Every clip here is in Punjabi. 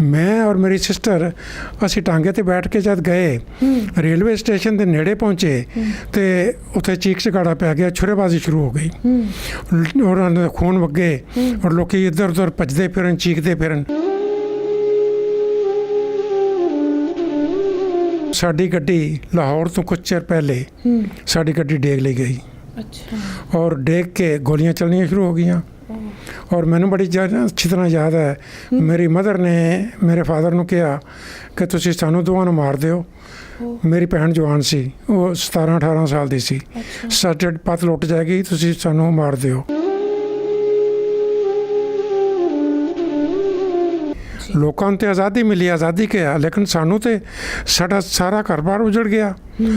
ਮੈਂ ਔਰ ਮੇਰੀ ਸਿਸਟਰ ਅਸੀਂ ਟਾਂਗੇ ਤੇ ਬੈਠ ਕੇ ਜਦ ਗਏ ਰੇਲਵੇ ਸਟੇਸ਼ਨ ਦੇ ਨੇੜੇ ਪਹੁੰਚੇ ਤੇ ਉੱਥੇ ਚੀਕ ਚਿਹਾੜਾ ਪੈ ਗਿਆ ਛੁਰੇਬਾਜ਼ੀ ਸ਼ੁਰੂ ਹੋ ਗਈ। ਉਹਨਾਂ ਦੇ ਖੂਨ ਵਗੇ ਔਰ ਲੋਕੀ ਇੱਧਰ ਉੱਧਰ ਭੱਜਦੇ ਫਿਰਨ ਚੀਕਦੇ ਫਿਰਨ। ਸਾਡੀ ਗੱਡੀ ਲਾਹੌਰ ਤੋਂ ਕੁਝ ਚਿਰ ਪਹਿਲੇ ਸਾਡੀ ਗੱਡੀ ਡੇਗ ਲਈ ਗਈ। ਅੱਛਾ। ਔਰ ਡੇਗ ਕੇ ਗੋਲੀਆਂ ਚੱਲਣੀਆਂ ਸ਼ੁਰੂ ਹੋ ਗਈਆਂ। ਔਰ ਮੈਨੂੰ ਬੜੀ ਜ਼ਿਆਦਾ ਅੱਛੀ ਤਰ੍ਹਾਂ ਯਾਦ ਹੈ। ਮੇਰੀ ਮਦਰ ਨੇ ਮੇਰੇ ਫਾਦਰ ਨੂੰ ਕਿਹਾ ਕਿ ਤੁਸੀਂ ਸਾਨੂੰ ਦੋਵਾਂ ਨੂੰ ਮਾਰ ਦਿਓ। ਮੇਰੀ ਭੈਣ ਜਵਾਨ ਸੀ ਉਹ 17 18 ਸਾਲ ਦੀ ਸੀ। ਸਾਡੇ ਪਤ ਲੁੱਟ ਜਾਏਗੀ ਤੁਸੀਂ ਸਾਨੂੰ ਮਾਰ ਦਿਓ। ਲੋਕਾਂ ਨੂੰ ਤੇ ਆਜ਼ਾਦੀ ਮਿਲੀ ਆਜ਼ਾਦੀ ਕਿਹਾ ਲੇਕਿਨ ਸਾਨੂੰ ਤੇ ਸਾਡਾ ਸਾਰਾ ਘਰ-ਬਾਰ ਉਜੜ ਗਿਆ।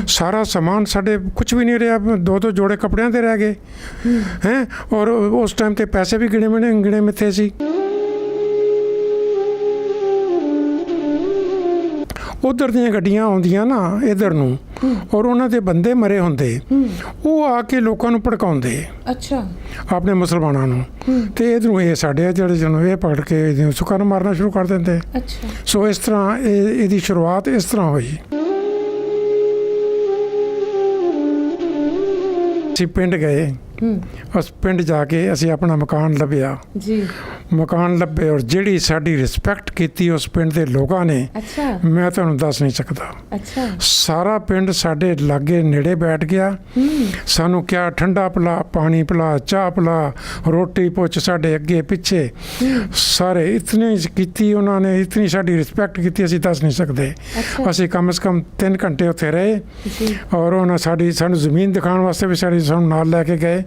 ਸਾਰਾ ਸਮਾਨ ਸਾਡੇ ਕੁਝ ਵੀ ਨਹੀਂ ਰਿਹਾ ਦੋ ਦੋ ਜੋੜੇ ਕੱਪੜਿਆਂ ਦੇ ਰਹਿ ਗਏ। ਹੈ। ਔਰ ਉਸ ਟਾਈਮ ਤੇ ਪੈਸੇ ਵੀ ਗਿਣੇ ਮਿਣੇ ਗਿਣੇ ਮਿੱਥੇ ਸੀ। ਉਧਰ ਦੀਆਂ ਗੱਡੀਆਂ ਆਉਂਦੀਆਂ ਨਾ ਇਧਰ ਨੂੰ ਔਰ ਉਹਨਾਂ ਦੇ ਬੰਦੇ ਮਰੇ ਹੁੰਦੇ। ਉਹ ਆ ਕੇ ਲੋਕਾਂ ਨੂੰ ਭੜਕਾਉਂਦੇ। ਅੱਛਾ। ਆਪਣੇ ਮੁਸਲਮਾਨਾਂ ਨੂੰ। ਤੇ ਇਧਰੋਂ ਇਹ ਸਾਡੇ ਜਿਹੜੇ ਜਨ ਇਹ ਪਕੜ ਕੇ ਇਹਨੂੰ ਸੁੱਕਾ ਨੂੰ ਮਾਰਨਾ ਸ਼ੁਰੂ ਕਰ ਦਿੰਦੇ। ਅੱਛਾ। ਸੋ ਇਸ ਤਰ੍ਹਾਂ ਇਹ ਇਹਦੀ ਸ਼ੁਰੂਆਤ ਇਸ ਤਰ੍ਹਾਂ ਹੋਈ। ਅਸੀਂ ਪਿੰਡ ਗਏ। ਉਸ ਪਿੰਡ ਜਾ ਕੇ ਅਸੀਂ ਆਪਣਾ ਮਕਾਨ ਲੱਭਿਆ। ਜੀ। ਮਕਾਨ ਲੱਭੇ ਔਰ ਜਿਹੜੀ ਸਾਡੀ ਰਿਸਪੈਕਟ ਕੀਤੀ ਉਸ ਪਿੰਡ ਦੇ ਲੋਕਾਂ ਨੇ ਅੱਛਾ। ਮੈਂ ਤੁਹਾਨੂੰ ਦੱਸ ਨਹੀਂ ਸਕਦਾ। ਅੱਛਾ। ਸਾਰਾ ਪਿੰਡ ਸਾਡੇ ਲਾਗੇ ਨੇੜੇ ਬੈਠ ਗਿਆ। ਸਾਨੂੰ ਕਿਹਾ ਠੰਡਾ ਪਿਲਾ ਪਾਣੀ ਪਿਲਾ ਚਾਹ ਪਿਲਾ ਰੋਟੀ ਪੁੱਛ ਸਾਡੇ ਅੱਗੇ ਪਿੱਛੇ। ਸਾਰੇ ਇਤਨੇ ਕੀਤੀ ਉਹਨਾਂ ਨੇ ਇਤਨੀ ਸਾਡੀ ਰਿਸਪੈਕਟ ਕੀਤੀ ਅਸੀਂ ਦੱਸ ਨਹੀਂ ਸਕਦੇ। ਅਸੀਂ ਕਮ ਸੇ ਕਮ 3 ਘੰਟੇ ਉੱਥੇ ਰਹੇ। ਔਰ ਉਹਨਾਂ ਸਾਡੀ ਸਾਨੂੰ ਜ਼ਮੀਨ ਦਿਖਾਉਣ ਵਾਸਤੇ ਵੀ ਸਾਡੀ ਸਾਨੂੰ ਨਾਲ ਲੈ ਕੇ ਗਏ।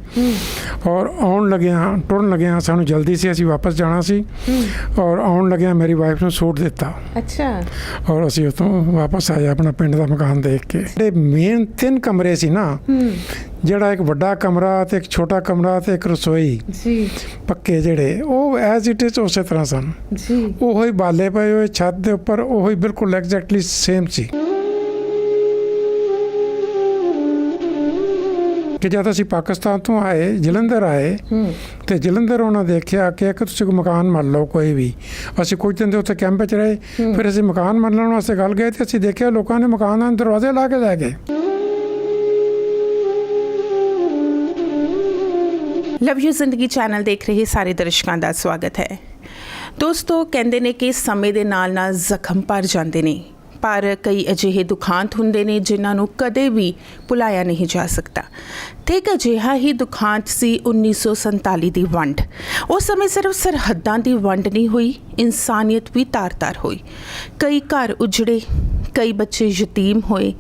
ਔਰ ਆਉਣ ਲੱਗਿਆ ਟੁਰਨ ਲੱਗਿਆ ਸਾਨੂੰ ਜਲਦੀ ਸੀ ਅਸੀਂ ਵਾਪਸ ਜਾਣਾ ਸੀ। ਔਰ ਆਉਣ ਲੱਗਿਆ ਮੇਰੀ ਵਾਈਫ ਨੂੰ ਸੂਟ ਦਿੱਤਾ। ਅੱਛਾ। ਔਰ ਅਸੀਂ ਉਤੋਂ ਵਾਪਸ ਆਏ ਆਪਣਾ ਪਿੰਡ ਦਾ ਮਕਾਨ ਦੇਖ ਕੇ। ਜਿਹੜੇ ਮੇਨ ਤਿੰਨ ਕਮਰੇ ਸੀ ਨਾ ਜਿਹੜਾ ਇੱਕ ਵੱਡਾ ਕਮਰਾ ਤੇ ਇੱਕ ਛੋਟਾ ਕਮਰਾ ਤੇ ਇੱਕ ਰਸੋਈ। ਜੀ। ਪੱਕੇ ਜਿਹੜੇ ਉਹ ਐਜ਼ ਇਟ ਇਜ਼ ਉਸੇ ਤਰ੍ਹਾਂ ਸਨ। ਜੀ। ਉਹੀ ਬਾਲੇ ਪਏ ਹੋਏ ਛੱਤ ਦੇ ਉੱਪਰ ਉਹੀ ਬਿਲਕੁਲ ਐਗਜ਼ੈਕਟਲੀ ਸੇਮ ਸੀ। ਕਿ ਜਦ ਅਸੀਂ ਪਾਕਿਸਤਾਨ ਤੋਂ ਆਏ ਜਲੰਧਰ ਆਏ ਤੇ ਜਲੰਧਰ ਉਹਨਾਂ ਦੇਖਿਆ ਕਿ ਇੱਕ ਤੁਸੀਂ ਕੋਈ ਮਕਾਨ ਮੰਨ ਲਓ ਕੋਈ ਵੀ। ਅਸੀਂ ਕੁਝ ਦਿਨ ਦੇ ਉੱਥੇ ਕੈਂਪ ਵਿੱਚ ਰਹੇ ਫਿਰ ਅਸੀਂ ਮਕਾਨ ਮੰਨਣ ਵਾਸਤੇ ਗੱਲ ਗਏ ਤੇ ਅਸੀਂ ਦੇਖਿਆ ਲੋਕਾਂ ਨੇ ਮਕਾਨਾਂ ਦੇ ਦਰਵਾਜ਼ੇ ਲਾ ਕੇ ਲੈ ਗਏ। ਲਵ ਯੂ ਜ਼ਿੰਦਗੀ ਚੈਨਲ ਦੇਖ ਰਹੇ ਸਾਰੇ ਦਰਸ਼ਕਾਂ ਦਾ ਸਵਾਗਤ ਹੈ। ਦੋਸਤੋ ਕਹਿੰਦੇ ਨੇ ਕਿ ਸਮੇਂ ਦੇ ਨਾਲ ਨਾਲ ਜ਼ਖਮ ਭਰ ਜਾਂਦੇ ਨੇ। ਪਰ ਕਈ ਅਜਿਹੇ ਦੁਖਾਂਤ ਹੁੰਦੇ ਨੇ ਜਿਨ੍ਹਾਂ ਨੂੰ ਕਦੇ ਵੀ ਭੁਲਾਇਆ ਨਹੀਂ ਜਾ ਸਕਦਾ। ਤੇ ਇੱਕ ਅਜਿਹਾ ਹੀ ਦੁਖਾਂਤ ਸੀ 1947 ਦੀ ਵੰਡ। ਉਸ ਸਮੇਂ ਸਿਰਫ ਸਰਹੱਦਾਂ ਦੀ ਵੰਡ ਨਹੀਂ ਹੋਈ, ਇਨਸਾਨੀਅਤ ਵੀ ਤਾਰ-ਤਾਰ ਹੋਈ। ਕਈ ਘਰ ਉਜੜੇ, ਕਈ ਬੱਚੇ ਯਤੀਮ ਹੋਏ,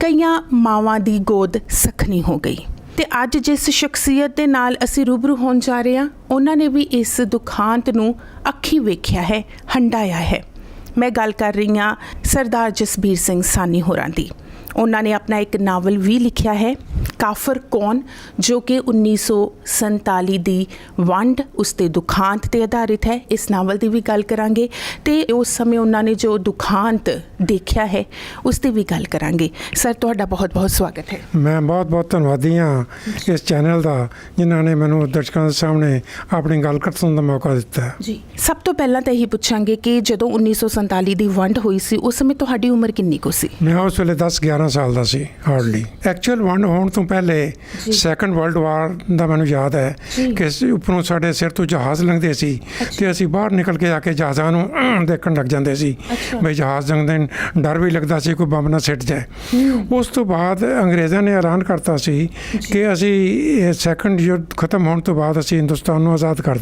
ਕਈਆਂ ਮਾਵਾਂ ਦੀ ਗੋਦ ਸਖਣੀ ਹੋ ਗਈ। ਤੇ ਅੱਜ ਜਿਸ ਸ਼ਖਸੀਅਤ ਦੇ ਨਾਲ ਅਸੀਂ ਰੂਬਰੂ ਹੋਣ ਜਾ ਰਹੇ ਹਾਂ, ਉਹਨਾਂ ਨੇ ਵੀ ਇਸ ਦੁਖਾਂਤ ਨੂੰ ਅੱਖੀ ਵੇਖਿਆ ਹੈ, ਹੰਡਾਇਆ ਹੈ। ਮੈਂ ਗੱਲ ਕਰ ਰਹੀ ਹਾਂ ਸਰਦਾਰ ਜਸਬੀਰ ਸਿੰਘ ਸਾਨੀ ਹੋਰਾਂ ਦੀ। ਉਹਨਾਂ ਨੇ ਆਪਣਾ ਇੱਕ ਨਾਵਲ ਵੀ ਲਿਖਿਆ ਹੈ। ਕਾਫਰ ਕੌਣ? ਜੋ ਕਿ 1947 ਦੀ ਵੰਡ ਉਸ ਤੇ ਦੁਖਾਂਤ ਤੇ ਆਧਾਰਿਤ ਹੈ। ਇਸ ਨਾਵਲ ਦੀ ਵੀ ਗੱਲ ਕਰਾਂਗੇ ਤੇ ਉਸ ਸਮੇਂ ਉਹਨਾਂ ਨੇ ਜੋ ਦੁਖਾਂਤ ਦੇਖਿਆ ਹੈ ਉਸ ਤੇ ਵੀ ਗੱਲ ਕਰਾਂਗੇ। ਸਰ ਤੁਹਾਡਾ ਬਹੁਤ ਬਹੁਤ ਸਵਾਗਤ ਹੈ। ਮੈਂ ਬਹੁਤ ਬਹੁਤ ਧੰਨਵਾਦੀ ਹਾਂ ਇਸ ਚੈਨਲ ਦਾ ਜਿਨ੍ਹਾਂ ਨੇ ਮੈਨੂੰ ਦਰਸ਼ਕਾਂ ਦੇ ਸਾਹਮਣੇ ਆਪਣੀ ਗੱਲ ਕਰਨ ਦਾ ਮੌਕਾ ਦਿੱਤਾ। ਜੀ ਸਭ ਤੋਂ ਪਹਿਲਾਂ ਤਾਂ ਇਹੀ ਪੁੱਛਾਂਗੇ ਕਿ ਜਦੋਂ 1947 ਦੀ ਵੰਡ ਹੋਈ ਸੀ ਉਸ ਸਮੇਂ ਤੁਹਾਡੀ ਉਮਰ ਕਿੰਨੀ ਕੁ ਸੀ? ਮੈਂ ਉਸ ਵੇਲੇ 10 11 ਸਾਲ ਦਾ ਸੀ ਹਾਰਡਲੀ ਐਕਚੁਅਲ ਵੰਡ ਹੋਣ ਤੋਂ ਪਹਿਲੇ। ਸੈਕੰਡ ਵਰਲਡ ਵਾਰ ਦਾ ਮੈਨੂੰ ਯਾਦ ਹੈ। ਕਿ ਉੱਪਰੋਂ ਸਾਡੇ ਸਿਰ ਤੋਂ ਜਹਾਜ਼ ਲੰਘਦੇ ਸੀ ਤੇ ਅਸੀਂ ਬਾਹਰ ਨਿਕਲ ਕੇ ਆ ਕੇ ਜਹਾਜ਼ਾਂ ਨੂੰ ਦੇਖਣ ਲੱਗ ਜਾਂਦੇ ਸੀ। ਬਈ ਜਹਾਜ਼ ਲੰਘਦੇ ਡਰ ਵੀ ਲੱਗਦਾ ਸੀ ਕੋਈ ਬੰਬ ਨਾ ਸਿੱਟ ਜਾਏ। ਉਸ ਤੋਂ ਬਾਅਦ ਅੰਗਰੇਜ਼ਾਂ ਨੇ ਐਲਾਨ ਕਰਤਾ ਸੀ ਕਿ ਅਸੀਂ ਸੈਕੰਡ ਯੁੱਧ ਖਤਮ ਹੋਣ ਤੋਂ ਬਾਅਦ ਅਸੀਂ ਹਿੰਦੁਸਤਾਨ ਨੂੰ ਆਜ਼ਾਦ ਕਰ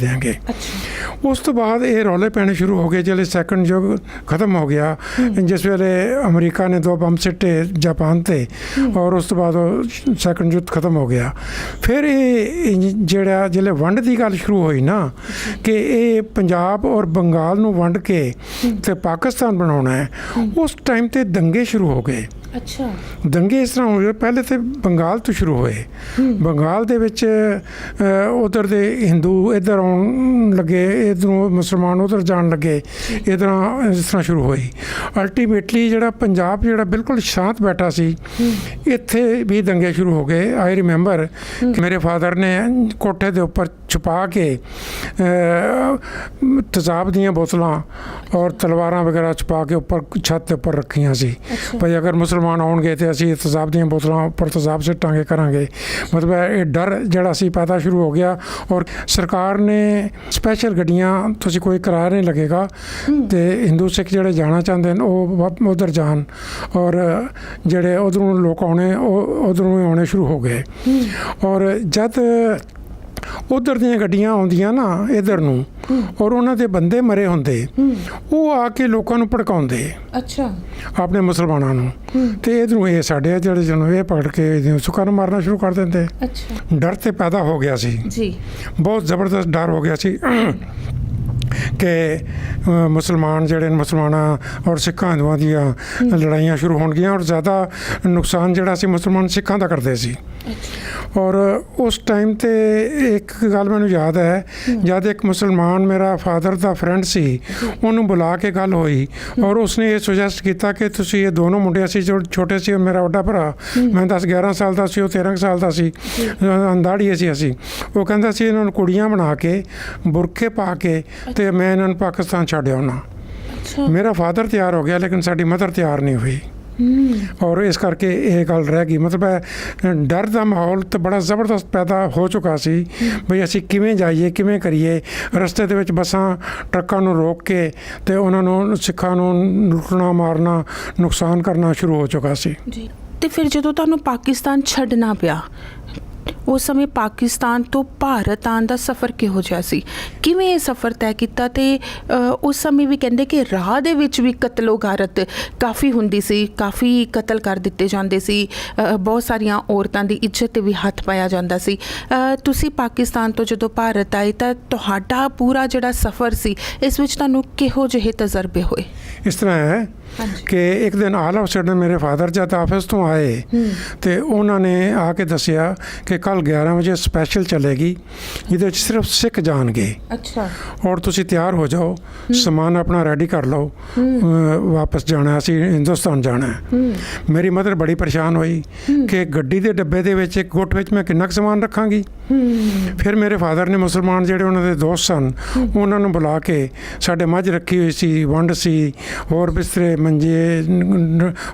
ਅੱਛਾ। ਉਸ ਤੋਂ ਬਾਅਦ ਇਹ ਰੌਲੇ ਪੈਣੇ ਸ਼ੁਰੂ ਹੋ ਗਏ ਜਦੋਂ ਸੈਕੰਡ ਯੁੱਗ ਖਤਮ ਹੋ ਗਿਆ ਜਿਸ ਵੇਲੇ ਅਮਰੀਕਾ ਨੇ ਦੋ ਬੰਬ ਸਿੱਟੇ ਜਾਪਾਨ ਤੇ ਔਰ ਉਸ ਤੋਂ ਬਾਅਦ ਸੈਕੰਡ ਯੁੱਧ ਖਤਮ ਹੋ ਗਿਆ ਫਿਰ ਇਹ ਜਿਹੜਾ ਜਿਹੜੇ ਵੰਡ ਦੀ ਗੱਲ ਸ਼ੁਰੂ ਹੋਈ ਨਾ ਕਿ ਇਹ ਪੰਜਾਬ ਔਰ ਬੰਗਾਲ ਨੂੰ ਵੰਡ ਕੇ ਤੇ ਪਾਕਿਸਤਾਨ ਬਣਾਉਣਾ ਹੈ ਉਸ ਟਾਈਮ ਤੇ ਦੰਗੇ ਸ਼ੁਰੂ ਹੋ ਗਏ ਅੱਛਾ। ਦੰਗੇ ਇਸ ਤਰ੍ਹਾਂ ਹੋਏ ਪਹਿਲੇ ਤੇ ਬੰਗਾਲ ਤੋਂ ਸ਼ੁਰੂ ਹੋਏ। ਬੰਗਾਲ ਦੇ ਵਿੱਚ ਉਧਰ ਦੇ ਹਿੰਦੂ ਇੱਧਰ ਆਉਣ ਲੱਗੇ ਇਧਰੋਂ ਮੁਸਲਮਾਨ ਉਧਰ ਜਾਣ ਲੱਗੇ ਇਧਰਾਂ ਇਸ ਤਰ੍ਹਾਂ ਸ਼ੁਰੂ ਹੋਈ ਅਲਟੀਮੇਟਲੀ ਜਿਹੜਾ ਪੰਜਾਬ ਜਿਹੜਾ ਬਿਲਕੁਲ ਸ਼ਾਂਤ ਬੈਠਾ ਸੀ ਇੱਥੇ ਵੀ ਦੰਗੇ ਸ਼ੁਰੂ ਹੋ ਗਏ। ਆਈ ਰਿਮੈਂਬਰ ਕਿ ਮੇਰੇ ਫਾਦਰ ਨੇ ਕੋਠੇ ਦੇ ਉੱਪਰ ਛੁਪਾ ਕੇ ਤੇਜ਼ਾਬ ਦੀਆਂ ਬੋਤਲਾਂ ਔਰ ਤਲਵਾਰਾਂ ਵਗੈਰਾ ਛੁਪਾ ਕੇ ਉੱਪਰ ਛੱਤ ਉੱਪਰ ਰੱਖੀਆਂ ਸੀ। ਭਈ ਅਗਰ ਮੁਸਲਮਾਨ ਆਉਣਗੇ ਤੇ ਅਸੀਂ ਤੇਜ਼ਾਬ ਦੀਆਂ ਬੋਤਲਾਂ ਉੱਪਰ ਤੇਜ਼ਾਬ ਸਿੱਟਾਂਗੇ ਕਰਾਂਗੇ। ਮਤਲਬ ਇਹ ਡਰ ਜਿਹੜਾ ਸੀ ਪੈਦਾ ਸ਼ੁਰੂ ਹੋ ਗਿਆ ਔਰ ਸਰਕਾਰ ਨੇ ਸਪੈਸ਼ਲ ਗੱਡੀਆਂ ਤੁਸੀਂ ਕੋਈ ਕਿਰਾਇਆ ਨਹੀਂ ਲੱਗੇਗਾ ਤੇ ਹਿੰਦੂ ਸਿੱਖ ਜਿਹੜੇ ਜਾਣਾ ਚਾਹੁੰਦੇ ਨੇ ਉਹ ਉਧਰ ਜਾਣ ਔਰ ਜਿਹੜੇ ਉਧਰੋਂ ਲੋਕ ਆਉਣੇ ਉਹ ਉਧਰੋਂ ਹੀ ਆਉਣੇ ਸ਼ੁਰੂ ਹੋ ਗਏ। ਔਰ ਜਦ ਉਧਰ ਦੀਆਂ ਗੱਡੀਆਂ ਆਉਂਦੀਆਂ ਨਾ ਇਧਰ ਨੂੰ ਔਰ ਉਹਨਾਂ ਦੇ ਬੰਦੇ ਮਰੇ ਹੁੰਦੇ। ਉਹ ਆ ਕੇ ਲੋਕਾਂ ਨੂੰ ਭੜਕਾਉਂਦੇ। ਅੱਛਾ। ਆਪਣੇ ਮੁਸਲਮਾਨਾਂ ਨੂੰ। ਤੇ ਇਧਰੋਂ ਇਹ ਸਾਡੇ ਜਿਹੜੇ ਜਨ ਇਹ ਪਕੜ ਕੇ ਇਹਨੂੰ ਸੁੱਕਾ ਨੂੰ ਮਾਰਨਾ ਸ਼ੁਰੂ ਕਰ ਦਿੰਦੇ। ਅੱਛਾ। ਡਰ ਤੇ ਪੈਦਾ ਹੋ ਗਿਆ ਸੀ। ਜੀ। ਬਹੁਤ ਜ਼ਬਰਦਸਤ ਡਰ ਹੋ ਗਿਆ ਸੀ ਕਿ ਮੁਸਲਮਾਨ ਜਿਹੜੇ ਮੁਸਲਮਾਨਾਂ ਔਰ ਸਿੱਖਾਂ ਹਿੰਦੂਆਂ ਦੀਆਂ ਲੜਾਈਆਂ ਸ਼ੁਰੂ ਹੋਣਗੀਆਂ ਔਰ ਜ਼ਿਆਦਾ ਨੁਕਸਾਨ ਜਿਹੜਾ ਸੀ ਮੁਸਲਮਾਨ ਸਿੱਖਾਂ ਦਾ ਕਰਦੇ ਸੀ। ਔਰ ਉਸ ਟਾਈਮ ਤੇ ਇੱਕ ਗੱਲ ਮੈਨੂੰ ਯਾਦ ਹੈ ਜਦ ਇੱਕ ਮੁਸਲਮਾਨ ਮੇਰਾ ਫਾਦਰ ਦਾ ਫਰੈਂਡ ਸੀ ਉਹਨੂੰ ਬੁਲਾ ਕੇ ਗੱਲ ਹੋਈ ਔਰ ਉਸਨੇ ਇਹ ਸੁਜੈਸਟ ਕੀਤਾ ਕਿ ਤੁਸੀਂ ਇਹ ਦੋਨੋਂ ਮੁੰਡੇ ਅਸੀਂ ਜੋ ਛੋਟੇ ਸੀ ਮੇਰਾ ਵੱਡਾ ਭਰਾ ਮੈਂ 10 11 ਸਾਲ ਦਾ ਸੀ ਉਹ 13 ਕੁ ਸਾਲ ਦਾ ਸੀ ਅੰਦਾੜੀਏ ਸੀ ਅਸੀਂ। ਉਹ ਕਹਿੰਦਾ ਸੀ ਇਹਨਾਂ ਨੂੰ ਕੁੜੀਆਂ ਬਣਾ ਕੇ ਬੁਰਕੇ ਪਾ ਕੇ ਤੇ ਮੈਂ ਇਹਨਾਂ ਨੂੰ ਪਾਕਿਸਤਾਨ ਛੱਡ ਆਉਣਾ। ਅੱਛਾ। ਮੇਰਾ ਫਾਦਰ ਤਿਆਰ ਹੋ ਗਿਆ ਲੇਕਿਨ ਸਾਡੀ ਮਦਰ ਤਿਆਰ ਨਹੀਂ ਹੋਈ। ਔਰ ਇਸ ਕਰਕੇ ਇਹ ਗੱਲ ਰਹਿ ਗਈ। ਮਤਲਬ ਹੈ ਡਰ ਦਾ ਮਾਹੌਲ ਤਾਂ ਬੜਾ ਜ਼ਬਰਦਸਤ ਪੈਦਾ ਹੋ ਚੁੱਕਾ ਸੀ ਵੀ ਅਸੀਂ ਕਿਵੇਂ ਜਾਈਏ ਕਿਵੇਂ ਕਰੀਏ। ਰਸਤੇ ਦੇ ਵਿੱਚ ਬੱਸਾਂ ਟਰੱਕਾਂ ਨੂੰ ਰੋਕ ਕੇ ਤੇ ਉਹਨਾਂ ਨੂੰ ਸਿੱਖਾਂ ਨੂੰ ਲੁੱਟਣਾ ਮਾਰਨਾ ਨੁਕਸਾਨ ਕਰਨਾ ਸ਼ੁਰੂ ਹੋ ਚੁੱਕਾ ਸੀ। ਜੀ। ਤੇ ਫਿਰ ਜਦੋਂ ਤੁਹਾਨੂੰ ਪਾਕਿਸਤਾਨ ਛੱਡਣਾ ਪਿਆ ਉਸ ਸਮੇਂ ਪਾਕਿਸਤਾਨ ਤੋਂ ਭਾਰਤ ਆਉਣ ਦਾ ਸਫ਼ਰ ਕਿਹੋ ਜਿਹਾ ਸੀ? ਕਿਵੇਂ ਇਹ ਸਫ਼ਰ ਤੈਅ ਕੀਤਾ ਤੇ ਉਸ ਸਮੇਂ ਵੀ ਕਹਿੰਦੇ ਕਿ ਰਾਹ ਦੇ ਵਿੱਚ ਵੀ ਕਤਲੋਗਾਰਤ ਕਾਫੀ ਹੁੰਦੀ ਸੀ, ਕਾਫੀ ਕਤਲ ਕਰ ਦਿੱਤੇ ਜਾਂਦੇ ਸੀ ਬਹੁਤ ਸਾਰੀਆਂ ਔਰਤਾਂ ਦੀ ਇੱਜ਼ਤ ਤੇ ਵੀ ਹੱਥ ਪਾਇਆ ਜਾਂਦਾ ਸੀ। ਤੁਸੀਂ ਪਾਕਿਸਤਾਨ ਤੋਂ ਜਦੋਂ ਭਾਰਤ ਆਏ ਤਾਂ ਤੁਹਾਡਾ ਪੂਰਾ ਜਿਹੜਾ ਸਫ਼ਰ ਸੀ, ਇਸ ਵਿੱਚ ਤੁਹਾਨੂੰ ਕਿਹੋ ਜਿਹੇ ਤਜਰਬੇ ਹੋਏ? ਇਸ ਤਰ੍ਹਾਂ ਹੈ ਕਿ ਇੱਕ ਦਿਨ ਆਲ ਆਫ ਸਡਨ ਮੇਰੇ ਫਾਦਰ ਜਦ ਆਫਿਸ ਤੋਂ ਆਏ ਤੇ ਉਹਨਾਂ ਨੇ ਆ ਕੇ ਦੱਸਿਆ ਕਿ ਕੱਲ 11 ਵਜੇ ਸਪੈਸ਼ਲ ਚੱਲੇਗੀ ਜਿਹਦੇ ਵਿੱਚ ਸਿਰਫ ਸਿੱਖ ਜਾਣਗੇ। ਅੱਛਾ। ਔਰ ਤੁਸੀਂ ਤਿਆਰ ਹੋ ਜਾਓ ਸਮਾਨ ਆਪਣਾ ਰੈਡੀ ਕਰ ਲਓ ਵਾਪਸ ਜਾਣਾ ਅਸੀਂ ਹਿੰਦੁਸਤਾਨ ਜਾਣਾ। ਮੇਰੀ ਮਦਰ ਬੜੀ ਪਰੇਸ਼ਾਨ ਹੋਈ ਕਿ ਗੱਡੀ ਦੇ ਡੱਬੇ ਦੇ ਵਿੱਚ ਇੱਕ ਗੁੱਟ ਵਿੱਚ ਮੈਂ ਕਿੰਨਾ ਕੁ ਸਮਾਨ ਰੱਖਾਂਗੀ? ਫਿਰ ਮੇਰੇ ਫਾਦਰ ਨੇ ਮੁਸਲਮਾਨ ਜਿਹੜੇ ਉਹਨਾਂ ਦੇ ਦੋਸਤ ਸਨ ਉਹਨਾਂ ਨੂੰ ਬੁਲਾ ਕੇ ਸਾਡੇ ਮੱਝ ਰੱਖੀ ਹੋਈ ਸੀ ਵੰਡ ਸੀ ਹੋਰ ਬਿਸਤਰੇ ਮੰਜੇ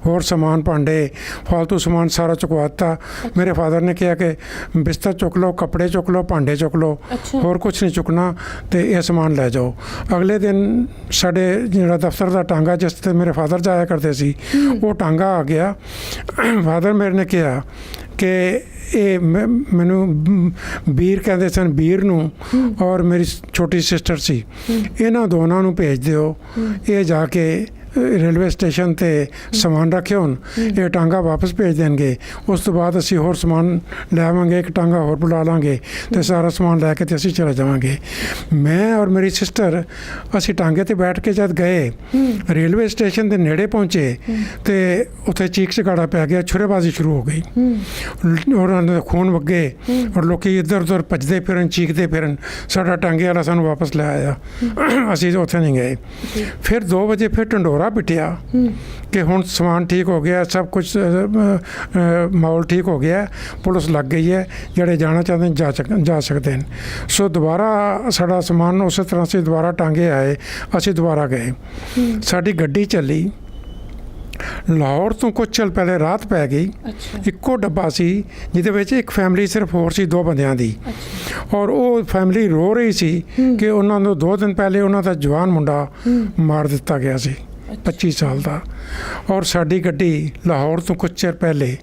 ਹੋਰ ਸਮਾਨ ਭਾਂਡੇ ਫालतू ਸਮਾਨ ਸਾਰਾ ਚੁਕਵਾਤਾ ਮੇਰੇ ਫਾਦਰ ਨੇ ਕਿਹਾ ਕਿ ਬਿਸਤਰ ਚੁੱਕ ਲਓ ਕੱਪੜੇ ਚੁੱਕ ਲਓ ਭਾਂਡੇ ਚੁੱਕ ਲਓ। ਹੋਰ ਕੁਝ ਨਹੀਂ ਚੁੱਕਣਾ ਤੇ ਇਹ ਸਮਾਨ ਲੈ ਜਾਓ। ਅਗਲੇ ਦਿਨ ਸਾਡੇ ਜਿਹੜਾ ਦਫ਼ਤਰ ਦਾ ਟਾਂਗਾ ਜਿਸ ਤੇ ਮੇਰੇ ਫਾਦਰ ਜਾਇਆ ਕਰਦੇ ਸੀ ਉਹ ਟਾਂਗਾ ਆ ਗਿਆ। ਫਾਦਰ ਮੇਰੇ ਨੇ ਕਿਹਾ ਕਿ ਇਹ ਮੈਨੂੰ ਵੀਰ ਕਹਿੰਦੇ ਸਨ ਵੀਰ ਨੂੰ ਔਰ ਮੇਰੀ ਛੋਟੀ ਸਿਸਟਰ ਸੀ। ਇਹਨਾਂ ਦੋਨਾਂ ਨੂੰ ਭੇਜ ਦਿਓ। ਇਹ ਜਾ ਕੇ ਰੇਲਵੇ ਸਟੇਸ਼ਨ ਤੇ ਸਮਾਨ ਰੱਖੇ ਹੋਣ। ਇਹ ਟਾਂਗਾ ਵਾਪਸ ਭੇਜ ਦੇਣਗੇ। ਉਸ ਤੋਂ ਬਾਅਦ ਅਸੀਂ ਹੋਰ ਸਮਾਨ ਲੈ ਆਵਾਂਗੇ ਇੱਕ ਟਾਂਗਾ ਹੋਰ ਬੁਲਾ ਲਾਂਗੇ ਤੇ ਸਾਰਾ ਸਮਾਨ ਲੈ ਕੇ ਤੇ ਅਸੀਂ ਚਲੇ ਜਾਵਾਂਗੇ। ਮੈਂ ਔਰ ਮੇਰੀ ਸਿਸਟਰ ਅਸੀਂ ਟਾਂਗੇ ਤੇ ਬੈਠ ਕੇ ਜਦ ਗਏ ਰੇਲਵੇ ਸਟੇਸ਼ਨ ਦੇ ਨੇੜੇ ਪਹੁੰਚੇ ਤੇ ਉੱਥੇ ਚੀਕ ਚਗਾੜਾ ਪੈ ਗਿਆ ਛੁਰੇਬਾਜ਼ੀ ਸ਼ੁਰੂ ਹੋ ਗਈ। ਉਹਨਾਂ ਦੇ ਖੂਨ ਵਗੇ ਔਰ ਲੋਕੀ ਇੱਧਰ ਉੱਧਰ ਭੱਜਦੇ ਫਿਰਨ ਚੀਕਦੇ ਫਿਰਨ। ਸਾਡਾ ਟਾਂਗੇ ਵਾਲਾ ਸਾਨੂੰ ਵਾਪਸ ਲੈ ਆਇਆ। ਅਸੀਂ ਉੱਥੇ ਨਹੀਂ ਗਏ। ਫਿਰ 2 ਵਜੇ ਫਿਰ ਢੰਡੋਰਾ ਪਿੱਟਿਆ ਕਿ ਹੁਣ ਸਮਾਨ ਠੀਕ ਹੋ ਗਿਆ ਸਭ ਕੁਝ ਮਾਹੌਲ ਠੀਕ ਹੋ ਗਿਆ ਪੁਲਿਸ ਲੱਗ ਗਈ ਹੈ ਜਿਹੜੇ ਜਾਣਾ ਚਾਹੁੰਦੇ ਨੇ ਜਾ ਜਾ ਸਕਦੇ ਨੇ। ਸੋ ਦੁਬਾਰਾ ਸਾਡਾ ਸਮਾਨ ਉਸੇ ਤਰ੍ਹਾਂ ਅਸੀਂ ਦੁਬਾਰਾ ਟਾਂਗੇ ਆਏ ਅਸੀਂ ਦੁਬਾਰਾ ਗਏ। ਸਾਡੀ ਗੱਡੀ ਚੱਲੀ। ਲਾਹੌਰ ਤੋਂ ਕੁਝ ਚਲ ਪਹਿਲੇ ਰਾਤ ਪੈ ਗਈ। ਇੱਕੋ ਡੱਬਾ ਸੀ ਜਿਹਦੇ ਵਿੱਚ ਇੱਕ ਫੈਮਿਲੀ ਸਿਰਫ ਹੋਰ ਸੀ ਦੋ ਬੰਦਿਆਂ ਦੀ। ਔਰ ਉਹ ਫੈਮਿਲੀ ਰੋ ਰਹੀ ਸੀ ਕਿ ਉਹਨਾਂ ਨੂੰ ਦੋ ਦਿਨ ਪਹਿਲੇ ਉਹਨਾਂ ਦਾ ਜਵਾਨ ਮੁੰਡਾ ਮਾਰ ਦਿੱਤਾ ਗਿਆ ਸੀ। 25 ਸਾਲ ਦਾ। ਔਰ ਸਾਡੀ ਗੱਡੀ ਲਾਹੌਰ ਤੋਂ ਕੁਝ ਚਿਰ ਪਹਿਲੇ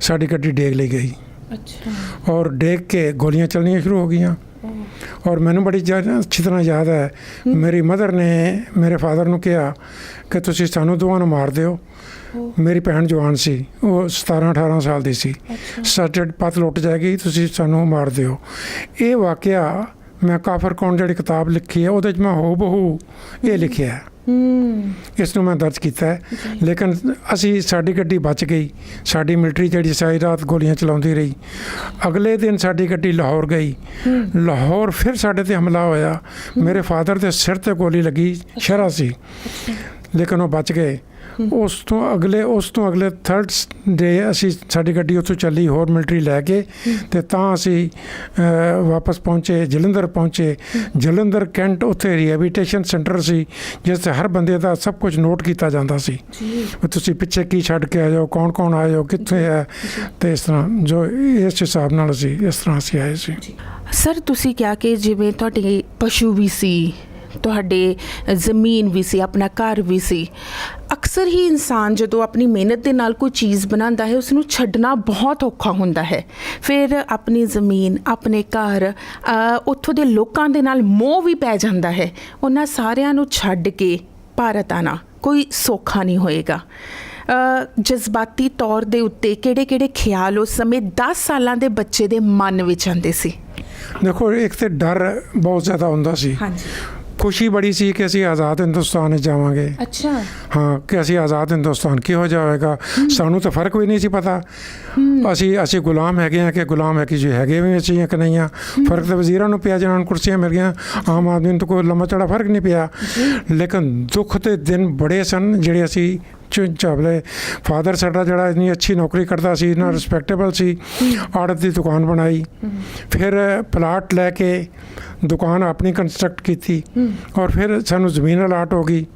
ਸਾਡੀ ਗੱਡੀ ਡੇਗ ਲਈ ਗਈ। ਅੱਛਾ। ਔਰ ਡੇਗ ਕੇ ਗੋਲੀਆਂ ਚੱਲਣੀਆਂ ਸ਼ੁਰੂ ਹੋ ਗਈਆਂ। ਔਰ ਮੈਨੂੰ ਬੜੀ ਜਾ- ਅੱਛੀ ਤਰ੍ਹਾਂ ਯਾਦ ਹੈ ਮੇਰੀ ਮਦਰ ਨੇ ਮੇਰੇ ਫਾਦਰ ਨੂੰ ਕਿਹਾ ਕਿ ਤੁਸੀਂ ਸਾਨੂੰ ਦੋਵਾਂ ਨੂੰ ਮਾਰ ਦਿਓ। ਮੇਰੀ ਭੈਣ ਜਵਾਨ ਸੀ ਉਹ 17 18 ਸਾਲ ਦੀ ਸੀ। ਸਾਡੇ ਪਤ ਲੁੱਟ ਜਾਏਗੀ ਤੁਸੀਂ ਸਾਨੂੰ ਮਾਰ ਦਿਓ। ਇਹ ਵਾਕਿਆ ਮੈਂ ਕਾਫਰ ਕੌਣ ਜਿਹੜੀ ਕਿਤਾਬ ਲਿਖੀ ਹੈ ਉਹਦੇ 'ਚ ਮੈਂ ਹੋ ਬਹੂ ਇਹ ਲਿਖਿਆ ਹੂੰ। ਇਸ ਨੂੰ ਮੈਂ ਦਰਜ ਕੀਤਾ ਹੈ। ਲੇਕਿਨ ਅਸੀਂ ਸਾਡੀ ਗੱਡੀ ਬਚ ਗਈ। ਸਾਡੀ ਮਿਲਟਰੀ ਜਿਹੜੀ ਸਾਰੀ ਰਾਤ ਗੋਲੀਆਂ ਚਲਾਉਂਦੀ ਰਹੀ। ਅਗਲੇ ਦਿਨ ਸਾਡੀ ਗੱਡੀ ਲਾਹੌਰ ਗਈ। ਲਾਹੌਰ ਫਿਰ ਸਾਡੇ ਤੇ ਹਮਲਾ ਹੋਇਆ। ਮੇਰੇ ਫਾਦਰ ਦੇ ਸਿਰ ਤੇ ਗੋਲੀ ਲੱਗੀ ਸ਼ਰਾ ਸੀ। ਲੇਕਿਨ ਉਹ ਬਚ ਗਏ। ਉਸ ਤੋਂ ਅਗਲੇ ਉਸ ਤੋਂ ਅਗਲੇ ਥਰਡ ਡੇ ਅਸੀਂ ਸਾਡੀ ਗੱਡੀ ਉੱਥੋਂ ਚੱਲੀ ਹੋਰ ਮਿਲਟਰੀ ਲੈ ਕੇ ਤੇ ਤਾਂ ਅਸੀਂ ਵਾਪਸ ਪਹੁੰਚੇ ਜਲੰਧਰ ਪਹੁੰਚੇ। ਜਲੰਧਰ ਕੈਂਟ ਉੱਥੇ ਰੀਹੈਬਿਲਿਟੇਸ਼ਨ ਸੈਂਟਰ ਸੀ ਜਿਸ 'ਤੇ ਹਰ ਬੰਦੇ ਦਾ ਸਭ ਕੁਝ ਨੋਟ ਕੀਤਾ ਜਾਂਦਾ ਸੀ। ਤੁਸੀਂ ਪਿੱਛੇ ਕੀ ਛੱਡ ਕੇ ਆਏ ਹੋ ਕੌਣ ਕੌਣ ਆਏ ਹੋ ਕਿੱਥੇ ਹੈ? ਤੇ ਇਸ ਤਰ੍ਹਾਂ ਜੋ ਇਸ ਹਿਸਾਬ ਨਾਲ ਅਸੀਂ ਇਸ ਤਰ੍ਹਾਂ ਅਸੀਂ ਆਏ ਸੀ। ਸਰ ਤੁਸੀਂ ਕਿਹਾ ਕਿ ਜਿਵੇਂ ਤੁਹਾਡੇ ਪਸ਼ੂ ਵੀ ਸੀ ਤੁਹਾਡੇ ਜ਼ਮੀਨ ਵੀ ਸੀ ਆਪਣਾ ਘਰ ਵੀ ਸੀ। ਅਕਸਰ ਹੀ ਇਨਸਾਨ ਜਦੋਂ ਆਪਣੀ ਮਿਹਨਤ ਦੇ ਨਾਲ ਕੋਈ ਚੀਜ਼ ਬਣਾਉਂਦਾ ਹੈ ਉਸ ਨੂੰ ਛੱਡਣਾ ਬਹੁਤ ਔਖਾ ਹੁੰਦਾ ਹੈ। ਫਿਰ ਆਪਣੀ ਜ਼ਮੀਨ ਆਪਣੇ ਘਰ ਉੱਥੋਂ ਦੇ ਲੋਕਾਂ ਦੇ ਨਾਲ ਮੋਹ ਵੀ ਪੈ ਜਾਂਦਾ ਹੈ। ਉਹਨਾਂ ਸਾਰਿਆਂ ਨੂੰ ਛੱਡ ਕੇ ਭਾਰਤ ਆਣਾ ਕੋਈ ਸੌਖਾ ਨਹੀਂ ਹੋਏਗਾ। ਜਜ਼ਬਾਤੀ ਤੌਰ ਦੇ ਉੱਤੇ ਕਿਹੜੇ-ਕਿਹੜੇ ਖਿਆਲ ਉਸ ਸਮੇਂ 10 ਸਾਲਾਂ ਦੇ ਬੱਚੇ ਦੇ ਮਨ ਵਿੱਚ ਆਉਂਦੇ ਸੀ? ਦੇਖੋ ਇੱਕ ਤੇ ਡਰ ਬਹੁਤ ਜ਼ਿਆਦਾ ਹੁੰਦਾ ਸੀ। ਹਾਂਜੀ। ਖੁਸ਼ੀ ਬੜੀ ਸੀ ਕਿ ਅਸੀਂ ਆਜ਼ਾਦ ਹਿੰਦੁਸਤਾਨ ਵਿੱਚ ਜਾਵਾਂਗੇ। ਅੱਛਾ। ਹਾਂ ਕਿ ਅਸੀਂ ਆਜ਼ਾਦ ਹਿੰਦੁਸਤਾਨ ਕਿਹੋ ਜਿਹਾ ਹੋਏਗਾ? ਸਾਨੂੰ ਤਾਂ ਫ਼ਰਕ ਵੀ ਨਹੀਂ ਸੀ ਪਤਾ। ਅਸੀਂ ਅਸੀਂ ਗੁਲਾਮ ਹੈਗੇ ਆ ਕਿ ਗੁਲਾਮ ਹੈ ਕਿ ਜੀ ਹੈਗੇ ਵੀ ਅਸੀਂ ਆ ਕਿ ਨਹੀਂ ਆ ਫ਼ਰਕ ਤਾਂ ਵਜ਼ੀਰਾਂ ਨੂੰ ਪਿਆ ਜਿਹਨਾਂ ਨੂੰ ਕੁਰਸੀਆਂ ਮਿਲ ਗਈਆਂ ਆਮ ਆਦਮੀ ਨੂੰ ਤਾਂ ਕੋਈ ਲੰਮਾ ਚੜਾ ਫ਼ਰਕ ਨਹੀਂ ਪਿਆ। ਲੇਕਿਨ ਦੁੱਖ ਦੇ ਦਿਨ ਬੜੇ ਸਨ ਜਿਹੜੇ ਅਸੀਂ ਚਾਵਲੇ ਫਾਦਰ ਸਾਡਾ ਜਿਹੜਾ ਇੰਨੀ ਅੱਛੀ ਨੌਕਰੀ ਕਰਦਾ ਸੀ ਇੰਨਾ ਰਿਸਪੈਕਟੇਬਲ ਸੀ ਆੜਤ ਦੀ ਦੁਕਾਨ ਬਣਾਈ। ਫਿਰ ਪਲਾਟ ਲੈ ਕੇ ਦੁਕਾਨ ਆਪਣੀ ਕੰਸਟਰਕਟ ਕੀਤੀ। ਔਰ ਫਿਰ ਸਾਨੂੰ ਜ਼ਮੀਨ ਅਲਾਟ ਹੋ ਗਈ।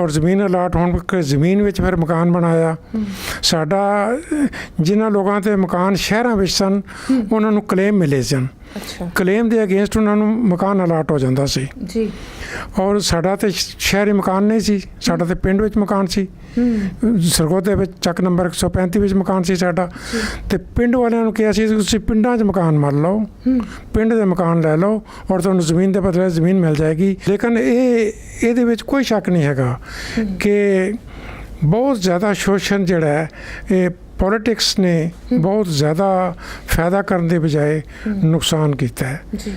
ਔਰ ਜ਼ਮੀਨ ਅਲਾਟ ਹੋਣ ਕੇ ਜ਼ਮੀਨ ਵਿੱਚ ਫਿਰ ਮਕਾਨ ਬਣਾਇਆ। ਸਾਡਾ ਜਿਨ੍ਹਾਂ ਲੋਕਾਂ ਤੇ ਮਕਾਨ ਸ਼ਹਿਰਾਂ ਵਿੱਚ ਸਨ ਉਹਨਾਂ ਨੂੰ ਕਲੇਮ ਮਿਲੇ ਸਨ। ਅੱਛਾ। ਕਲੇਮ ਦੇ ਅਗੇਂਸਟ ਉਹਨਾਂ ਨੂੰ ਮਕਾਨ ਅਲਾਟ ਹੋ ਜਾਂਦਾ ਸੀ। ਜੀ। ਔਰ ਸਾਡਾ ਤੇ ਸ਼ਹਿਰੀ ਮਕਾਨ ਨਹੀਂ ਸੀ ਸਾਡਾ ਤੇ ਪਿੰਡ ਵਿੱਚ ਮਕਾਨ ਸੀ। ਸਰਗੋਦੇ ਵਿੱਚ ਚੱਕ ਨੰਬਰ 135 ਵਿੱਚ ਮਕਾਨ ਸੀ ਸਾਡਾ। ਤੇ ਪਿੰਡ ਵਾਲਿਆਂ ਨੂੰ ਕਿਹਾ ਸੀ ਤੁਸੀਂ ਪਿੰਡਾਂ 'ਚ ਮਕਾਨ ਮੰਨ ਲਓ ਪਿੰਡ ਦੇ ਮਕਾਨ ਲੈ ਲਓ ਔਰ ਤੁਹਾਨੂੰ ਜ਼ਮੀਨ ਦੇ ਬਦਲੇ ਜ਼ਮੀਨ ਮਿਲ ਜਾਏਗੀ। ਲੇਕਿਨ ਇਹ ਇਹਦੇ ਵਿੱਚ ਕੋਈ ਸ਼ੱਕ ਨਹੀਂ ਹੈਗਾ ਕਿ ਬਹੁਤ ਜ਼ਿਆਦਾ ਸ਼ੋਸ਼ਣ ਜਿਹੜਾ ਹੈ ਇਹ ਪੋਲਿਟਿਕਸ ਨੇ ਬਹੁਤ ਜ਼ਿਆਦਾ ਫਾਇਦਾ ਕਰਨ ਦੇ ਬਜਾਏ ਨੁਕਸਾਨ ਕੀਤਾ ਹੈ। ਜੀ।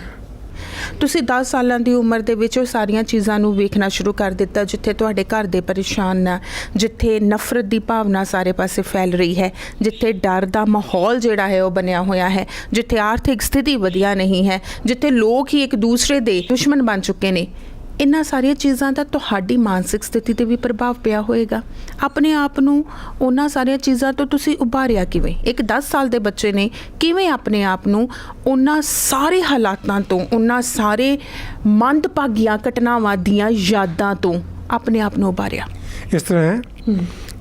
ਤੁਸੀਂ 10 ਸਾਲਾਂ ਦੀ ਉਮਰ ਦੇ ਵਿੱਚ ਉਹ ਸਾਰੀਆਂ ਚੀਜ਼ਾਂ ਨੂੰ ਵੇਖਣਾ ਸ਼ੁਰੂ ਕਰ ਦਿੱਤਾ ਜਿੱਥੇ ਤੁਹਾਡੇ ਘਰ ਦੇ ਪਰੇਸ਼ਾਨ ਨਾ ਜਿੱਥੇ ਨਫ਼ਰਤ ਦੀ ਭਾਵਨਾ ਸਾਰੇ ਪਾਸੇ ਫੈਲ ਰਹੀ ਹੈ ਜਿੱਥੇ ਡਰ ਦਾ ਮਾਹੌਲ ਜਿਹੜਾ ਹੈ ਉਹ ਬਣਿਆ ਹੋਇਆ ਹੈ ਜਿੱਥੇ ਆਰਥਿਕ ਸਥਿਤੀ ਵਧੀਆ ਨਹੀਂ ਹੈ ਜਿੱਥੇ ਲੋਕ ਹੀ ਇੱਕ ਦੂਸਰੇ ਦੇ ਦੁਸ਼ਮਣ ਬਣ ਚੁੱਕੇ ਨੇ। ਇਹਨਾਂ ਸਾਰੀਆਂ ਚੀਜ਼ਾਂ ਦਾ ਤੁਹਾਡੀ ਮਾਨਸਿਕ ਸਥਿਤੀ ਤੇ ਵੀ ਪ੍ਰਭਾਵ ਪਿਆ ਹੋਏਗਾ। ਆਪਣੇ ਆਪ ਨੂੰ ਉਹਨਾਂ ਸਾਰੀਆਂ ਚੀਜ਼ਾਂ ਤੋਂ ਤੁਸੀਂ ਉਭਾਰਿਆ ਕਿਵੇਂ? ਇੱਕ 10 ਸਾਲ ਦੇ ਬੱਚੇ ਨੇ ਕਿਵੇਂ ਆਪਣੇ ਆਪ ਨੂੰ ਉਹਨਾਂ ਸਾਰੇ ਹਾਲਾਤਾਂ ਤੋਂ ਉਹਨਾਂ ਸਾਰੇ ਮੰਦਭਾਗੀਆਂ ਘਟਨਾਵਾਂ ਦੀਆਂ ਯਾਦਾਂ ਤੋਂ ਆਪਣੇ ਆਪ ਨੂੰ ਉਭਾਰਿਆ? ਇਸ ਤਰ੍ਹਾਂ ਹੈ।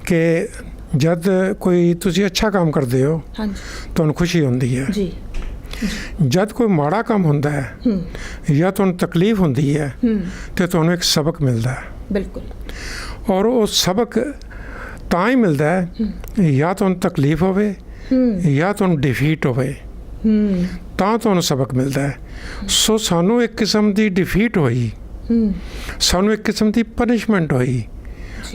ਕਿ ਜਦ ਕੋਈ ਤੁਸੀਂ ਅੱਛਾ ਕੰਮ ਕਰਦੇ ਹੋ ਹਾਂਜੀ। ਤੁਹਾਨੂੰ ਖੁਸ਼ੀ ਹੁੰਦੀ ਹੈ। ਜੀ। ਜਦ ਕੋਈ ਮਾੜਾ ਕੰਮ ਹੁੰਦਾ ਹੈ ਜਾਂ ਤੁਹਾਨੂੰ ਤਕਲੀਫ ਹੁੰਦੀ ਹੈ ਤੇ ਤੁਹਾਨੂੰ ਇੱਕ ਸਬਕ ਮਿਲਦਾ ਹੈ। ਬਿਲਕੁਲ। ਔਰ ਉਹ ਸਬਕ ਤਾਂ ਹੀ ਮਿਲਦਾ ਹੈ ਜਾਂ ਤੁਹਾਨੂੰ ਤਕਲੀਫ ਹੋਵੇ ਜਾਂ ਤੁਹਾਨੂੰ ਡਿਫੀਟ ਹੋਵੇ ਤਾਂ ਤੁਹਾਨੂੰ ਸਬਕ ਮਿਲਦਾ ਹੈ। ਸੋ ਸਾਨੂੰ ਇੱਕ ਕਿਸਮ ਦੀ ਡਿਫੀਟ ਹੋਈ। ਸਾਨੂੰ ਇੱਕ ਕਿਸਮ ਦੀ ਪਨਿਸ਼ਮੈਂਟ ਹੋਈ।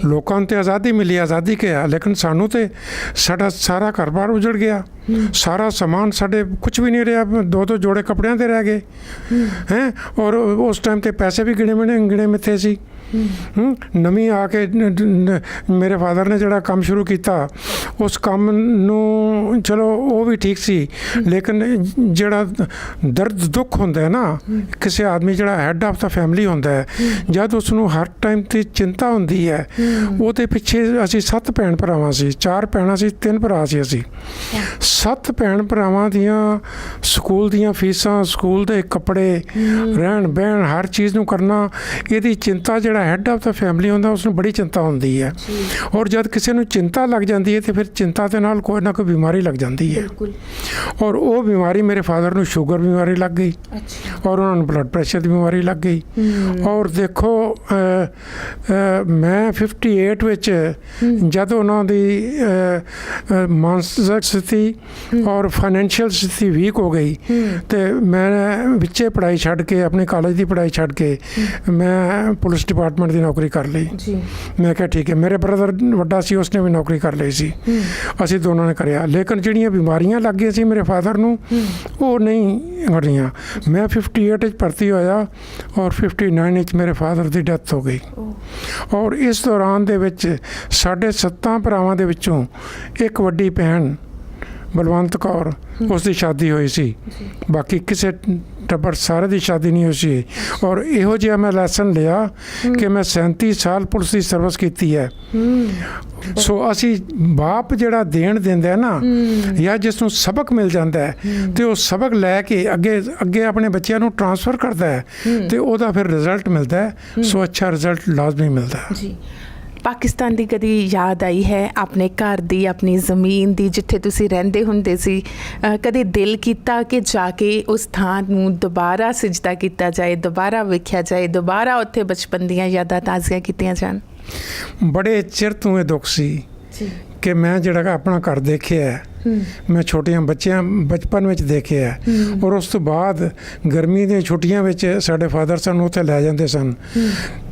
ਲੋਕਾਂ ਨੂੰ ਤੇ ਆਜ਼ਾਦੀ ਮਿਲੀ ਆਜ਼ਾਦੀ ਕਿਹਾ ਲੇਕਿਨ ਸਾਨੂੰ ਤੇ ਸਾਡਾ ਸਾਰਾ ਘਰ-ਬਾਰ ਉਜੜ ਗਿਆ। ਸਾਰਾ ਸਮਾਨ ਸਾਡੇ ਕੁਝ ਵੀ ਨਹੀਂ ਰਿਹਾ ਦੋ ਦੋ ਜੋੜੇ ਕੱਪੜਿਆਂ ਤੇ ਰਹਿ ਗਏ। ਹੈ। ਔਰ ਉਸ ਟਾਈਮ ਤੇ ਪੈਸੇ ਵੀ ਗਿਣੇ ਮਿਣੇ ਗਿਣੇ ਮਿੱਥੇ ਸੀ। ਹੂੰ? ਨਵੀਂ ਆ ਕੇ ਮੇਰੇ ਫਾਦਰ ਨੇ ਜਿਹੜਾ ਕੰਮ ਸ਼ੁਰੂ ਕੀਤਾ ਉਸ ਕੰਮ ਨੂੰ ਚਲੋ ਉਹ ਵੀ ਠੀਕ ਸੀ ਲੇਕਿਨ ਜਿਹੜਾ ਦਰਦ ਦੁੱਖ ਹੁੰਦਾ ਹੈ ਨਾ ਕਿਸੇ ਆਦਮੀ ਜਿਹੜਾ ਹੈੱਡ ਆਫ ਦਾ ਫੈਮਿਲੀ ਹੁੰਦਾ ਹੈ ਜਦ ਉਸ ਨੂੰ ਹਰ ਟਾਈਮ ਤੇ ਚਿੰਤਾ ਹੁੰਦੀ ਹੈ ਉਹਦੇ ਪਿੱਛੇ ਅਸੀਂ ਸੱਤ ਭੈਣ ਭਰਾਵਾਂ ਸੀ ਚਾਰ ਭੈਣਾਂ ਸੀ ਤਿੰਨ ਭਰਾ ਸੀ ਅਸੀਂ। ਸੱਤ ਭੈਣ ਭਰਾਵਾਂ ਦੀਆਂ ਸਕੂਲ ਦੀਆਂ ਫੀਸਾਂ ਸਕੂਲ ਦੇ ਕੱਪੜੇ ਰਹਿਣ ਬਹਿਣ ਹਰ ਚੀਜ਼ ਨੂੰ ਕਰਨਾ ਇਹਦੀ ਚਿੰਤਾ ਜਿਹੜਾ ਹੈੱਡ ਆਫ ਦਾ ਫੈਮਿਲੀ ਹੁੰਦਾ ਉਸ ਨੂੰ ਬੜੀ ਚਿੰਤਾ ਹੁੰਦੀ ਹੈ। ਔਰ ਜਦ ਕਿਸੇ ਨੂੰ ਚਿੰਤਾ ਲੱਗ ਜਾਂਦੀ ਹੈ ਤੇ ਫਿਰ ਚਿੰਤਾ ਦੇ ਨਾਲ ਕੋਈ ਨਾ ਕੋਈ ਬਿਮਾਰੀ ਲੱਗ ਜਾਂਦੀ ਹੈ। ਬਿਲਕੁਲ। ਔਰ ਉਹ ਬਿਮਾਰੀ ਮੇਰੇ ਫਾਦਰ ਨੂੰ ਸ਼ੂਗਰ ਬਿਮਾਰੀ ਲੱਗ ਗਈ। ਅੱਛਾ। ਔਰ ਉਹਨਾਂ ਨੂੰ ਬਲੱਡ ਪ੍ਰੈਸ਼ਰ ਦੀ ਬਿਮਾਰੀ ਲੱਗ ਗਈ। ਔਰ ਦੇਖੋ ਮੈਂ 58 ਵਿੱਚ ਜਦ ਉਹਨਾਂ ਦੀ ਮਾਨਸਿਕ ਸਥਿਤੀ ਔਰ ਫਾਈਨੈਂਸ਼ੀਅਲ ਸਥਿਤੀ ਵੀਕ ਹੋ ਗਈ ਤੇ ਮੈਂ ਵਿੱਚੇ ਪੜ੍ਹਾਈ ਛੱਡ ਕੇ ਆਪਣੇ ਕਾਲਜ ਦੀ ਪੜ੍ਹਾਈ ਛੱਡ ਕੇ ਮੈਂ ਪੁਲਿਸ ਡਿਪਾਰਟਮੈਂਟ ਦੀ ਨੌਕਰੀ ਕਰ ਲਈ। ਜੀ। ਮੈਂ ਕਿਹਾ ਠੀਕ ਹੈ ਮੇਰੇ ਬ੍ਰਦਰ ਵੱਡਾ ਸੀ ਉਸਨੇ ਵੀ ਨੌਕਰੀ ਕਰ ਲਈ ਸੀ। ਅਸੀਂ ਦੋਨਾਂ ਨੇ ਕਰਿਆ। ਲੇਕਿਨ ਜਿਹੜੀਆਂ ਬਿਮਾਰੀਆਂ ਲੱਗ ਗਈਆਂ ਸੀ ਮੇਰੇ ਫਾਦਰ ਨੂੰ ਉਹ ਨਹੀਂ ਹਟੀਆਂ। ਮੈਂ 58 ਵਿੱਚ ਭਰਤੀ ਹੋਇਆ ਔਰ 59 ਵਿੱਚ ਮੇਰੇ ਫਾਦਰ ਦੀ ਡੈਥ ਹੋ ਗਈ। ਔਰ ਇਸ ਦੌਰਾਨ ਦੇ ਵਿੱਚ ਸਾਡੇ ਸੱਤਾਂ ਭਰਾਵਾਂ ਦੇ ਵਿੱਚੋਂ ਇੱਕ ਵੱਡੀ ਭੈਣ ਬਲਵੰਤ ਕੌਰ ਉਸ ਦੀ ਸ਼ਾਦੀ ਹੋਈ ਸੀ। ਬਾਕੀ ਕਿਸੇ ਟੱਬਰ ਸਾਰੇ ਦੀ ਸ਼ਾਦੀ ਨਹੀਂ ਹੋਈ ਸੀ। ਔਰ ਇਹੋ ਜਿਹਾ ਮੈਂ ਲੈਸਨ ਲਿਆ ਕਿ ਮੈਂ 37 ਸਾਲ ਪੁਲਿਸ ਦੀ ਸਰਵਿਸ ਕੀਤੀ ਹੈ। ਸੋ ਅਸੀਂ ਬਾਪ ਜਿਹੜਾ ਦੇਣ ਦਿੰਦਾ ਨਾ ਜਾਂ ਜਿਸ ਨੂੰ ਸਬਕ ਮਿਲ ਜਾਂਦਾ ਹੈ ਤੇ ਉਹ ਸਬਕ ਲੈ ਕੇ ਅੱਗੇ ਅੱਗੇ ਆਪਣੇ ਬੱਚਿਆਂ ਨੂੰ ਟਰਾਂਸਫਰ ਕਰਦਾ ਹੈ ਤੇ ਉਹਦਾ ਫਿਰ ਰਿਜ਼ਲਟ ਮਿਲਦਾ ਹੈ। ਸੋ ਅੱਛਾ ਰਿਜ਼ਲਟ ਲਾਜ਼ਮੀ ਮਿਲਦਾ ਹੈ। ਜੀ। ਪਾਕਿਸਤਾਨ ਦੀ ਕਦੀ ਯਾਦ ਆਈ ਹੈ? ਆਪਣੇ ਘਰ ਦੀ ਆਪਣੀ ਜ਼ਮੀਨ ਦੀ ਜਿੱਥੇ ਤੁਸੀਂ ਰਹਿੰਦੇ ਹੁੰਦੇ ਸੀ ਕਦੇ ਦਿਲ ਕੀਤਾ ਕਿ ਜਾ ਕੇ ਉਸ ਥਾਂ ਨੂੰ ਦੁਬਾਰਾ ਸਜਦਾ ਕੀਤਾ ਜਾਏ ਦੁਬਾਰਾ ਵੇਖਿਆ ਜਾਏ ਦੁਬਾਰਾ ਉੱਥੇ ਬਚਪਨ ਦੀਆਂ ਯਾਦਾਂ ਤਾਜ਼ੀਆਂ ਕੀਤੀਆਂ ਜਾਣ? ਬੜੇ ਚਿਰ ਤੋਂ ਇਹ ਦੁੱਖ ਸੀ ਕਿ ਮੈਂ ਜਿਹੜਾ ਆਪਣਾ ਘਰ ਦੇਖਿਆ ਮੈਂ ਛੋਟੀਆਂ ਬੱਚਿਆਂ ਬਚਪਨ ਵਿੱਚ ਦੇਖਿਆ। ਔਰ ਉਸ ਤੋਂ ਬਾਅਦ ਗਰਮੀ ਦੀਆਂ ਛੁੱਟੀਆਂ ਵਿੱਚ ਸਾਡੇ ਫਾਦਰ ਸਾਨੂੰ ਉੱਥੇ ਲੈ ਜਾਂਦੇ ਸਨ।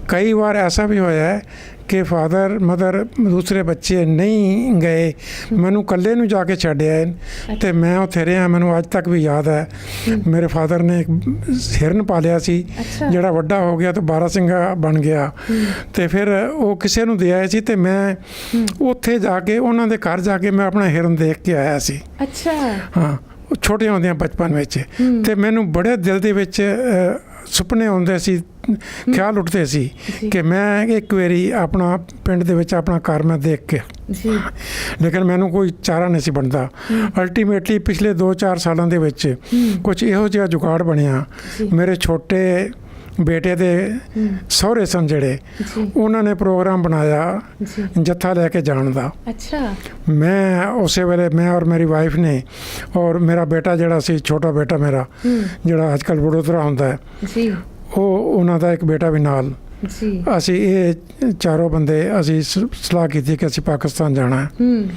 ਕਈ ਵਾਰ ਐਸਾ ਵੀ ਹੋਇਆ ਹੈ ਕਿ ਫਾਦਰ ਮਦਰ ਦੂਸਰੇ ਬੱਚੇ ਨਹੀਂ ਗਏ ਮੈਨੂੰ ਇਕੱਲੇ ਨੂੰ ਜਾ ਕੇ ਛੱਡਿਆ ਤੇ ਮੈਂ ਉੱਥੇ ਰਿਹਾ ਮੈਨੂੰ ਅੱਜ ਤੱਕ ਵੀ ਯਾਦ ਹੈ। ਮੇਰੇ ਫਾਦਰ ਨੇ ਇੱਕ ਹਿਰਨ ਪਾਲਿਆ ਸੀ। ਜਿਹੜਾ ਵੱਡਾ ਹੋ ਗਿਆ ਤੇ 12 ਸਿੰਘਾ ਬਣ ਗਿਆ। ਤੇ ਫਿਰ ਉਹ ਕਿਸੇ ਨੂੰ ਦੇ ਆਏ ਸੀ ਤੇ ਮੈਂ ਉੱਥੇ ਜਾ ਕੇ ਉਹਨਾਂ ਦੇ ਘਰ ਜਾ ਕੇ ਮੈਂ ਆਪਣਾ ਹਿਰਨ ਦੇਖ ਕੇ ਆਇਆ ਸੀ। ਅੱਛਾ। ਹਾਂ ਉਹ ਛੋਟੇ ਹੁੰਦਿਆਂ ਬਚਪਨ ਵਿੱਚ। ਤੇ ਮੈਨੂੰ ਬੜੇ ਦਿਲ ਦੇ ਵਿੱਚ ਸੁਪਨੇ ਆਉਂਦੇ ਸੀ ਖਿਆਲ ਉੱਠਦੇ ਸੀ। ਕਿ ਮੈਂ ਇੱਕ ਵਾਰੀ ਆਪਣਾ ਪਿੰਡ ਦੇ ਵਿੱਚ ਆਪਣਾ ਘਰ ਮੈਂ ਦੇਖ ਕੇ ਜੀ। ਲੇਕਿਨ ਮੈਨੂੰ ਕੋਈ ਚਾਰਾ ਨਹੀਂ ਸੀ ਬਣਦਾ। ਅਲਟੀਮੇਟਲੀ ਪਿਛਲੇ 2-4 ਸਾਲਾਂ ਦੇ ਵਿੱਚ ਕੁਝ ਇਹੋ ਜਿਹਾ ਜੁਗਾੜ ਬਣਿਆ। ਮੇਰੇ ਛੋਟੇ ਬੇਟੇ ਦੇ ਸਹੁਰੇ ਸਨ ਜਿਹੜੇ ਉਹਨਾਂ ਨੇ ਪ੍ਰੋਗਰਾਮ ਬਣਾਇਆ ਜੱਥਾ ਲੈ ਕੇ ਜਾਣ ਦਾ। ਅੱਛਾ। ਮੈਂ ਉਸੇ ਵੇਲੇ ਮੈਂ ਔਰ ਮੇਰੀ ਵਾਈਫ ਨੇ ਔਰ ਮੇਰਾ ਬੇਟਾ ਜਿਹੜਾ ਸੀ ਛੋਟਾ ਬੇਟਾ ਮੇਰਾ ਜਿਹੜਾ ਅੱਜਕੱਲ ਵਡੋਦਰਾ ਹੁੰਦਾ ਹੈ ਜੀ। ਉਹ ਉਹਨਾਂ ਦਾ ਇੱਕ ਬੇਟਾ ਵੀ ਨਾਲ ਜੀ। ਅਸੀਂ ਇਹ ਚਾਰੋਂ ਬੰਦੇ ਅਸੀਂ ਸਲਾਹ ਕੀਤੀ ਕਿ ਅਸੀਂ ਪਾਕਿਸਤਾਨ ਜਾਣਾ ਹੈ। ਹੂੰ।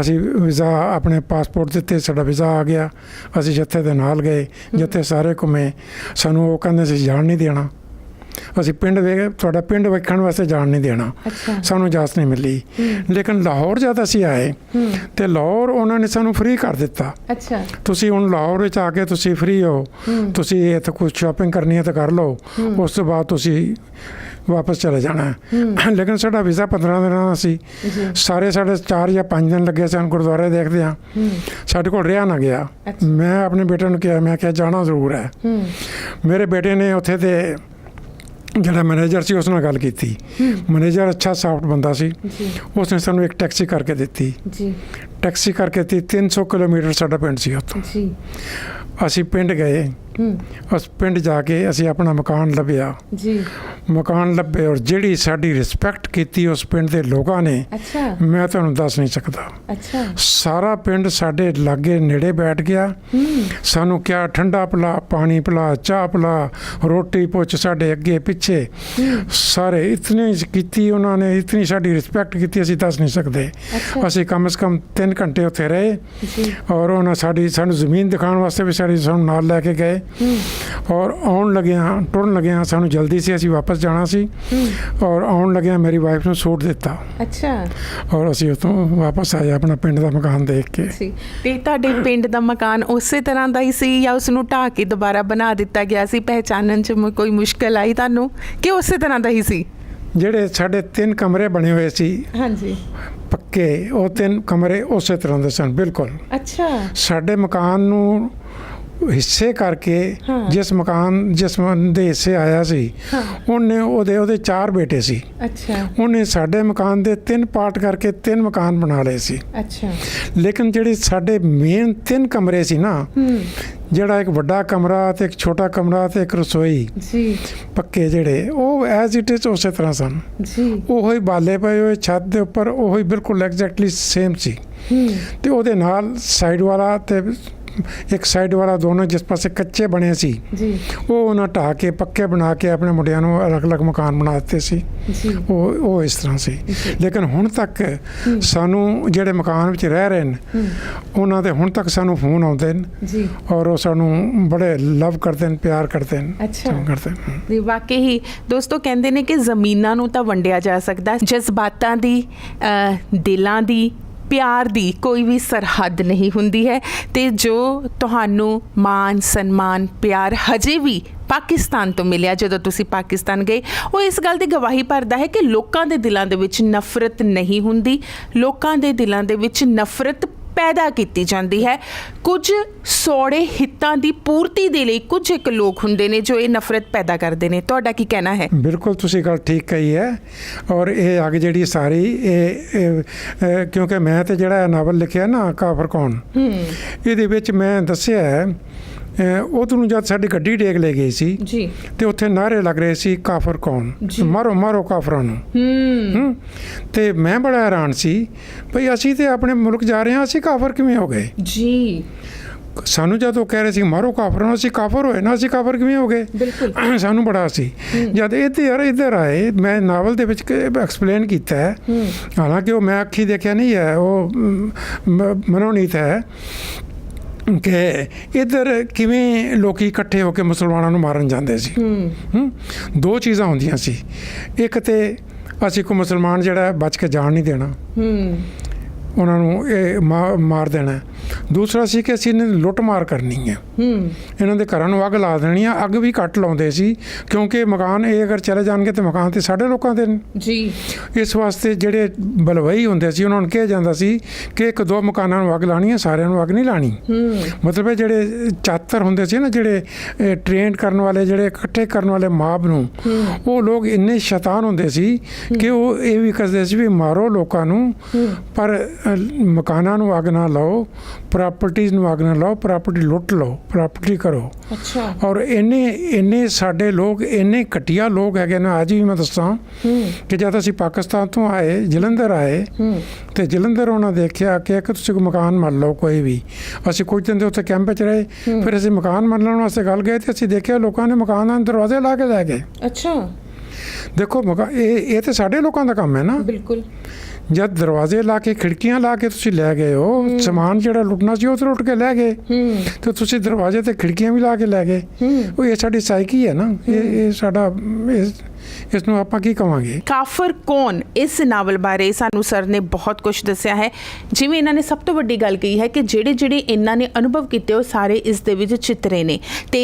ਅਸੀਂ ਵੀਜ਼ਾ ਆਪਣੇ ਪਾਸਪੋਰਟ ਦਿੱਤੇ ਸਾਡਾ ਵੀਜ਼ਾ ਆ ਗਿਆ। ਅਸੀਂ ਜੱਥੇ ਦੇ ਨਾਲ ਗਏ ਜੱਥੇ ਸਾਰੇ ਘੁੰਮੇ। ਸਾਨੂੰ ਉਹ ਕਹਿੰਦੇ ਸੀ ਜਾਣ ਨਹੀਂ ਦੇਣਾ। ਅਸੀਂ ਪਿੰਡ ਵੇ ਤੁਹਾਡਾ ਪਿੰਡ ਵੇਖਣ ਵਾਸਤੇ ਜਾਣ ਨਹੀਂ ਦੇਣਾ। ਸਾਨੂੰ ਇਜਾਜ਼ਤ ਨਹੀਂ ਮਿਲੀ। ਲੇਕਿਨ ਲਾਹੌਰ ਜਦ ਅਸੀਂ ਆਏ ਤੇ ਲਾਹੌਰ ਉਹਨਾਂ ਨੇ ਸਾਨੂੰ ਫ੍ਰੀ ਕਰ ਦਿੱਤਾ। ਅੱਛਾ। ਤੁਸੀਂ ਹੁਣ ਲਾਹੌਰ ਵਿੱਚ ਆ ਕੇ ਤੁਸੀਂ ਫ੍ਰੀ ਹੋ। ਤੁਸੀਂ ਇੱਥੇ ਕੁਝ ਸ਼ਾਪਿੰਗ ਕਰਨੀ ਹੈ ਤਾਂ ਕਰ ਲਓ। ਉਸ ਤੋਂ ਬਾਅਦ ਤੁਸੀਂ ਵਾਪਸ ਚਲੇ ਜਾਣਾ। ਲੇਕਿਨ ਸਾਡਾ ਵੀਜ਼ਾ 15 ਦਿਨਾਂ ਦਾ ਸੀ। ਸਾਰੇ ਸਾਡੇ 4 ਜਾਂ 5 ਦਿਨ ਲੱਗੇ ਸਨ ਗੁਰਦੁਆਰੇ ਦੇਖਦੇ ਆ ਸਾਡੇ ਕੋਲ ਰਿਹਾ ਨਾ ਗਿਆ। ਮੈਂ ਆਪਣੇ ਬੇਟੇ ਨੂੰ ਕਿਹਾ ਮੈਂ ਕਿਹਾ ਜਾਣਾ ਜ਼ਰੂਰ ਹੈ। ਮੇਰੇ ਬੇਟੇ ਨੇ ਉੱਥੇ ਦੇ ਜਿਹੜਾ ਮੈਨੇਜਰ ਸੀ ਉਸ ਨਾਲ ਗੱਲ ਕੀਤੀ। ਮੈਨੇਜਰ ਅੱਛਾ ਸਾਫਟ ਬੰਦਾ ਸੀ। ਜੀ। ਉਸਨੇ ਸਾਨੂੰ ਇੱਕ ਟੈਕਸੀ ਕਰਕੇ ਦਿੱਤੀ। ਜੀ। ਟੈਕਸੀ ਕਰਕੇ ਦਿੱਤੀ 300 ਕਿਲੋਮੀਟਰ ਸਾਡਾ ਪਿੰਡ ਸੀ ਉੱਥੋਂ। ਜੀ। ਅਸੀਂ ਪਿੰਡ ਗਏ। ਉਸ ਪਿੰਡ ਜਾ ਕੇ ਅਸੀਂ ਆਪਣਾ ਮਕਾਨ ਲੱਭਿਆ। ਜੀ। ਮਕਾਨ ਲੱਭੇ ਔਰ ਜਿਹੜੀ ਸਾਡੀ ਰਿਸਪੈਕਟ ਕੀਤੀ ਉਸ ਪਿੰਡ ਦੇ ਲੋਕਾਂ ਨੇ ਅੱਛਾ। ਮੈਂ ਤੁਹਾਨੂੰ ਦੱਸ ਨਹੀਂ ਸਕਦਾ। ਅੱਛਾ। ਸਾਰਾ ਪਿੰਡ ਸਾਡੇ ਲਾਗੇ ਨੇੜੇ ਬੈਠ ਗਿਆ। ਹੂੰ। ਸਾਨੂੰ ਕਿਹਾ ਠੰਡਾ ਪਿਲਾ ਪਾਣੀ ਪਿਲਾ ਚਾਹ ਪਿਲਾ ਰੋਟੀ ਪੁੱਛ ਸਾਡੇ ਅੱਗੇ ਪਿੱਛੇ। ਸਾਰੇ ਇਤਨੀ ਕੀਤੀ ਉਹਨਾਂ ਨੇ ਇਤਨੀ ਸਾਡੀ ਰਿਸਪੈਕਟ ਕੀਤੀ ਅਸੀਂ ਦੱਸ ਨਹੀਂ ਸਕਦੇ। ਅਸੀਂ ਕਮ ਸੇ ਕਮ 3 ਘੰਟੇ ਉੱਥੇ ਰਹੇ ਜੀ। ਔਰ ਉਹਨਾਂ ਸਾਡੀ ਸਾਨੂੰ ਜ਼ਮੀਨ ਦਿਖਾਉਣ ਵਾਸਤੇ ਵੀ ਸਾਡੀ ਸਾਨੂੰ ਨਾਲ ਲੈ ਕੇ ਗਏ। ਔਰ ਆਉਣ ਲੱਗਿਆ ਟੁਰਨ ਲੱਗਿਆ ਸਾਨੂੰ ਜਲਦੀ ਸੀ ਅਸੀਂ ਵਾਪਸ ਜਾਣਾ ਸੀ। ਔਰ ਆਉਣ ਲੱਗਿਆ ਮੇਰੀ ਵਾਈਫ ਨੂੰ ਸੂਟ ਦਿੱਤਾ। ਅੱਛਾ। ਔਰ ਅਸੀਂ ਉਤੋਂ ਵਾਪਸ ਆਏ ਆਪਣਾ ਪਿੰਡ ਦਾ ਮਕਾਨ ਦੇਖ ਕੇ। ਸੀ। ਤੇ ਤੁਹਾਡੇ ਪਿੰਡ ਦਾ ਮਕਾਨ ਉਸੇ ਤਰ੍ਹਾਂ ਦਾ ਹੀ ਸੀ ਜਾਂ ਉਸ ਨੂੰ ਢਾਹ ਕੇ ਦੁਬਾਰਾ ਬਣਾ ਦਿੱਤਾ ਗਿਆ ਸੀ? ਪਹਿਚਾਨਣ 'ਚ ਕੋਈ ਮੁਸ਼ਕਲ ਆਈ ਤੁਹਾਨੂੰ? ਕਿ ਉਸੇ ਤਰ੍ਹਾਂ ਦਾ ਹੀ ਸੀ? ਜਿਹੜੇ ਸਾਡੇ ਤਿੰਨ ਕਮਰੇ ਬਣੇ ਹੋਏ ਸੀ ਹਾਂਜੀ। ਪੱਕੇ ਉਹ ਤਿੰਨ ਕਮਰੇ ਉਸੇ ਤਰ੍ਹਾਂ ਦੇ ਸਨ ਬਿਲਕੁਲ। ਅੱਛਾ। ਸਾਡੇ ਮਕਾਨ ਨੂੰ ਹਿੱਸੇ ਕਰਕੇ। ਜਿਸ ਮਕਾਨ ਜਿਸ ਦੇ ਹਿੱਸੇ ਆਇਆ ਸੀ ਉਹਨੇ ਉਹਦੇ ਉਹਦੇ ਚਾਰ ਬੇਟੇ ਸੀ। ਅੱਛਾ। ਉਹਨੇ ਸਾਡੇ ਮਕਾਨ ਦੇ ਤਿੰਨ ਪਾਰਟ ਕਰਕੇ ਤਿੰਨ ਮਕਾਨ ਬਣਾ ਲਏ ਸੀ। ਅੱਛਾ। ਲੇਕਿਨ ਜਿਹੜੀ ਸਾਡੇ ਮੇਨ ਤਿੰਨ ਕਮਰੇ ਸੀ ਨਾ ਜਿਹੜਾ ਇੱਕ ਵੱਡਾ ਕਮਰਾ ਤੇ ਇੱਕ ਛੋਟਾ ਕਮਰਾ ਤੇ ਇੱਕ ਰਸੋਈ ਜੀ। ਪੱਕੇ ਜਿਹੜੇ ਉਹ ਐਜ਼ ਇਟ ਇਜ਼ ਉਸੇ ਤਰ੍ਹਾਂ ਸਨ। ਜੀ। ਉਹੋ ਹੀ ਬਾਲੇ ਪਏ ਹੋਏ ਛੱਤ ਦੇ ਉੱਪਰ ਉਹੋ ਹੀ ਬਿਲਕੁਲ ਐਗਜ਼ੈਕਟਲੀ ਸੇਮ ਸੀ। ਤੇ ਉਹਦੇ ਨਾਲ ਸਾਈਡ ਵਾਲਾ ਤੇ ਇੱਕ ਸਾਈਡ ਵਾਲਾ ਦੋਨੋਂ ਜਿਸ ਪਾਸੇ ਕੱਚੇ ਬਣੇ ਸੀ ਜੀ। ਉਹ ਉਹਨਾਂ ਢਾਹ ਕੇ ਪੱਕੇ ਬਣਾ ਕੇ ਆਪਣੇ ਮੁੰਡਿਆਂ ਨੂੰ ਅਲੱਗ-ਅਲੱਗ ਮਕਾਨ ਬਣਾ ਦਿੱਤੇ ਸੀ। ਜੀ। ਉਹ ਉਹ ਇਸ ਤਰ੍ਹਾਂ ਸੀ। ਲੇਕਿਨ ਹੁਣ ਤੱਕ ਸਾਨੂੰ ਜਿਹੜੇ ਮਕਾਨ ਵਿੱਚ ਰਹਿ ਰਹੇ ਨੇ ਉਹਨਾਂ ਦੇ ਹੁਣ ਤੱਕ ਸਾਨੂੰ ਫੋਨ ਆਉਂਦੇ ਨੇ ਜੀ। ਔਰ ਉਹ ਸਾਨੂੰ ਬੜੇ ਲਵ ਕਰਦੇ ਨੇ ਪਿਆਰ ਕਰਦੇ ਨੇ ਅੱਛਾ। ਚੰਗਾ ਕਰਦੇ ਨੇ। ਜੀ ਵਾਕਈ ਹੀ ਦੋਸਤੋ ਕਹਿੰਦੇ ਨੇ ਕਿ ਜ਼ਮੀਨਾਂ ਨੂੰ ਤਾਂ ਵੰਡਿਆ ਜਾ ਸਕਦਾ। ਜਜ਼ਬਾਤਾਂ ਦੀ ਦਿਲਾਂ ਦੀ ਪਿਆਰ ਦੀ ਕੋਈ ਵੀ ਸਰਹੱਦ ਨਹੀਂ ਹੁੰਦੀ ਹੈ ਤੇ ਜੋ ਤੁਹਾਨੂੰ ਮਾਨ ਸਨਮਾਨ, ਪਿਆਰ ਹਜੇ ਵੀ ਪਾਕਿਸਤਾਨ ਤੋਂ ਮਿਲਿਆ ਜਦੋਂ ਤੁਸੀਂ ਪਾਕਿਸਤਾਨ ਗਏ, ਉਹ ਇਸ ਗੱਲ ਦੀ ਗਵਾਹੀ ਭਰਦਾ ਹੈ ਕਿ ਲੋਕਾਂ ਦੇ ਦਿਲਾਂ ਦੇ ਵਿੱਚ ਨਫ਼ਰਤ ਨਹੀਂ ਹੁੰਦੀ। ਲੋਕਾਂ ਦੇ ਦਿਲਾਂ ਦੇ ਵਿੱਚ ਨਫ਼ਰਤ ਪੈਦਾ ਕੀਤੀ ਜਾਂਦੀ ਹੈ। ਕੁਝ ਸੋੜੇ ਹਿੱਤਾਂ ਦੀ ਪੂਰਤੀ ਦੇ ਲਈ ਕੁਝ ਇੱਕ ਲੋਕ ਹੁੰਦੇ ਨੇ ਜੋ ਇਹ ਨਫ਼ਰਤ ਪੈਦਾ ਕਰਦੇ ਨੇ। ਤੁਹਾਡਾ ਕੀ ਕਹਿਣਾ ਹੈ? ਬਿਲਕੁਲ ਤੁਸੀਂ ਗੱਲ ਠੀਕ ਕਹੀ ਹੈ ਔਰ ਇਹ ਅੱਗ ਜਿਹੜੀ ਸਾਰੀ ਇਹ ਕਿਉਂਕਿ ਮੈਂ ਤੇ ਜਿਹੜਾ ਨਾਵਲ ਲਿਖਿਆ ਨਾ ਕਾਫਰ ਕੌਣ ਇਹਦੇ ਵਿੱਚ ਮੈਂ ਦੱਸਿਆ ਹੈ ਉਦੋਂ ਨੂੰ ਜਦ ਸਾਡੀ ਗੱਡੀ ਡੇਗ ਲੈ ਗਈ ਸੀ ਜੀ। ਤੇ ਉੱਥੇ ਨਾਰੇ ਲੱਗ ਰਹੇ ਸੀ ਕਾਫਰ ਕੌਣ। ਮਾਰੋ ਮਾਰੋ ਕਾਫਰਾਂ ਨੂੰ। ਹੂੰ। ਤੇ ਮੈਂ ਬੜਾ ਹੈਰਾਨ ਸੀ ਭਈ ਅਸੀਂ ਤੇ ਆਪਣੇ ਮੁਲਕ ਜਾ ਰਹੇ ਹਾਂ ਅਸੀਂ ਕਾਫਰ ਕਿਵੇਂ ਹੋ ਗਏ? ਜੀ। ਸਾਨੂੰ ਜਦ ਉਹ ਕਹਿ ਰਹੇ ਸੀ ਮਾਰੋ ਕਾਫਰਾਂ ਨੂੰ ਅਸੀਂ ਕਾਫਰ ਹੋਏ ਨਾ ਅਸੀਂ ਕਾਫਰ ਕਿਵੇਂ ਹੋ ਗਏ? ਬਿਲਕੁਲ। ਸਾਨੂੰ ਬੜਾ ਸੀ। ਜਦ ਇੱਧਰ ਇੱਧਰ ਆਏ ਮੈਂ ਨਾਵਲ ਦੇ ਵਿੱਚ ਐਕਸਪਲੇਨ ਕੀਤਾ ਹੈ। ਹਾਲਾਂਕਿ ਉਹ ਮੈਂ ਅੱਖੀ ਦੇਖਿਆ ਨਹੀਂ ਹੈ ਉਹ ਮਨੋਨੀਤ ਹੈ। ਕਿ ਇੱਧਰ ਕਿਵੇਂ ਲੋਕੀ ਇਕੱਠੇ ਹੋ ਕੇ ਮੁਸਲਮਾਨਾਂ ਨੂੰ ਮਾਰਨ ਜਾਂਦੇ ਸੀ। ਹੂੰ। ਦੋ ਚੀਜ਼ਾਂ ਹੁੰਦੀਆਂ ਸੀ। ਇੱਕ ਤੇ ਅਸੀਂ ਕੋ ਮੁਸਲਮਾਨ ਜਿਹੜਾ ਬਚ ਕੇ ਜਾਣ ਨਹੀਂ ਦੇਣਾ। ਹੂੰ। ਉਹਨਾਂ ਨੂੰ ਇਹ ਮਾਰ ਦੇਣਾ। ਦੂਸਰਾ ਸੀ ਕਿ ਅਸੀਂ ਇਹਨਾਂ ਦੀ ਲੁੱਟ ਮਾਰ ਕਰਨੀ ਹੈ। ਹੂੰ। ਇਹਨਾਂ ਦੇ ਘਰਾਂ ਨੂੰ ਅੱਗ ਲਾ ਦੇਣੀ ਆ ਅੱਗ ਵੀ ਘੱਟ ਲਾਉਂਦੇ ਸੀ ਕਿਉਂਕਿ ਮਕਾਨ ਇਹ ਅਗਰ ਚਲੇ ਜਾਣਗੇ ਤੇ ਮਕਾਨ ਤੇ ਸਾਡੇ ਲੋਕਾਂ ਦੇ ਜੀ। ਇਸ ਵਾਸਤੇ ਜਿਹੜੇ ਬਲਵਈ ਹੁੰਦੇ ਸੀ ਉਹਨਾਂ ਨੂੰ ਕਿਹਾ ਜਾਂਦਾ ਸੀ ਕਿ ਇੱਕ ਦੋ ਮਕਾਨਾਂ ਨੂੰ ਅੱਗ ਲਾਣੀ ਹੈ ਸਾਰਿਆਂ ਨੂੰ ਅੱਗ ਨਹੀਂ ਲਾਣੀ। ਹੂੰ। ਮਤਲਬ ਇਹ ਜਿਹੜੇ ਚਾਤਰ ਹੁੰਦੇ ਸੀ ਨਾ ਜਿਹੜੇ ਟ੍ਰੇਨ ਕਰਨ ਵਾਲੇ ਜਿਹੜੇ ਇਕੱਠੇ ਕਰਨ ਵਾਲੇ ਮਾਬ ਨੂੰ ਉਹ ਲੋਕ ਇੰਨੇ ਸ਼ੈਤਾਨ ਹੁੰਦੇ ਸੀ ਕਿ ਉਹ ਇਹ ਵੀ ਕਰਦੇ ਸੀ ਵੀ ਮਾਰੋ ਲੋਕਾਂ ਨੂੰ ਪਰ ਮਕਾਨਾਂ ਨੂੰ ਅੱਗ ਨਾ ਲਾਓ। ਪ੍ਰਾਪਰਟੀਆਂ ਨੂੰ ਅੱਗ ਨਾ ਲਾਓ ਪ੍ਰਾਪਰਟੀ ਲੁੱਟ ਲਓ ਪ੍ਰਾਪਰਟੀ ਕਰੋ। ਅੱਛਾ। ਔਰ ਇੰਨੇ ਇੰਨੇ ਸਾਡੇ ਲੋਕ ਇੰਨੇ ਘਟੀਆ ਲੋਕ ਹੈਗੇ ਨੇ ਅੱਜ ਵੀ ਮੈਂ ਦੱਸਾਂ ਕਿ ਜਦ ਅਸੀਂ ਪਾਕਿਸਤਾਨ ਤੋਂ ਆਏ ਜਲੰਧਰ ਆਏ ਤੇ ਜਲੰਧਰ ਉਹਨਾਂ ਦੇਖਿਆ ਕਿ ਇੱਕ ਤੁਸੀਂ ਮਕਾਨ ਮੰਨ ਲਓ ਕੋਈ ਵੀ। ਅਸੀਂ ਕੁਝ ਦਿਨ ਦੇ ਉੱਥੇ ਕੈਂਪ ਵਿੱਚ ਰਹੇ ਫਿਰ ਅਸੀਂ ਮਕਾਨ ਮੰਨਣ ਵਾਸਤੇ ਗੱਲ ਗਏ ਤੇ ਅਸੀਂ ਦੇਖਿਆ ਲੋਕਾਂ ਨੇ ਮਕਾਨਾਂ ਦੇ ਦਰਵਾਜ਼ੇ ਲਾ ਕੇ ਲੈ ਗਏ। ਅੱਛਾ। ਦੇਖੋ ਮਕਾ ਇਹ ਇਹ ਤੇ ਸਾਡੇ ਲੋਕਾਂ ਦਾ ਕੰਮ ਹੈ ਨਾ। ਬਿਲਕੁਲ। ਜਦ ਦਰਵਾਜ਼ੇ ਲਾ ਕੇ ਖਿੜਕੀਆਂ ਲਾ ਕੇ ਤੁਸੀਂ ਲੈ ਗਏ ਹੋ ਸਮਾਨ ਜਿਹੜਾ ਲੁੱਟਣਾ ਸੀ ਉਹ ਤੇ ਲੁੱਟ ਕੇ ਲੈ ਗਏ। ਤੇ ਤੁਸੀਂ ਦਰਵਾਜ਼ੇ ਤੇ ਖਿੜਕੀਆਂ ਵੀ ਲਾ ਕੇ ਲੈ ਗਏ। ਉਹ ਇਹ ਸਾਡੀ ਸਾਈਕੀ ਹੈ ਨਾ। ਇਹ ਇਹ ਸਾਡਾ ਇਸ ਇਸ ਨੂੰ ਆਪਾਂ ਕੀ ਕਵਾਂਗੇ? ਕਾਫਰ ਕੌਣ? ਇਸ ਨਾਵਲ ਬਾਰੇ ਸਾਨੂੰ ਸਰ ਨੇ ਬਹੁਤ ਕੁਝ ਦੱਸਿਆ ਹੈ। ਜਿਵੇਂ ਇਹਨਾਂ ਨੇ ਸਭ ਤੋਂ ਵੱਡੀ ਗੱਲ ਕਹੀ ਹੈ ਕਿ ਜਿਹੜੇ ਜਿਹੜੇ ਇਹਨਾਂ ਨੇ ਅਨੁਭਵ ਕੀਤੇ ਉਹ ਸਾਰੇ ਇਸ ਦੇ ਵਿੱਚ ਚਿੱਤਰੇ ਨੇ। ਤੇ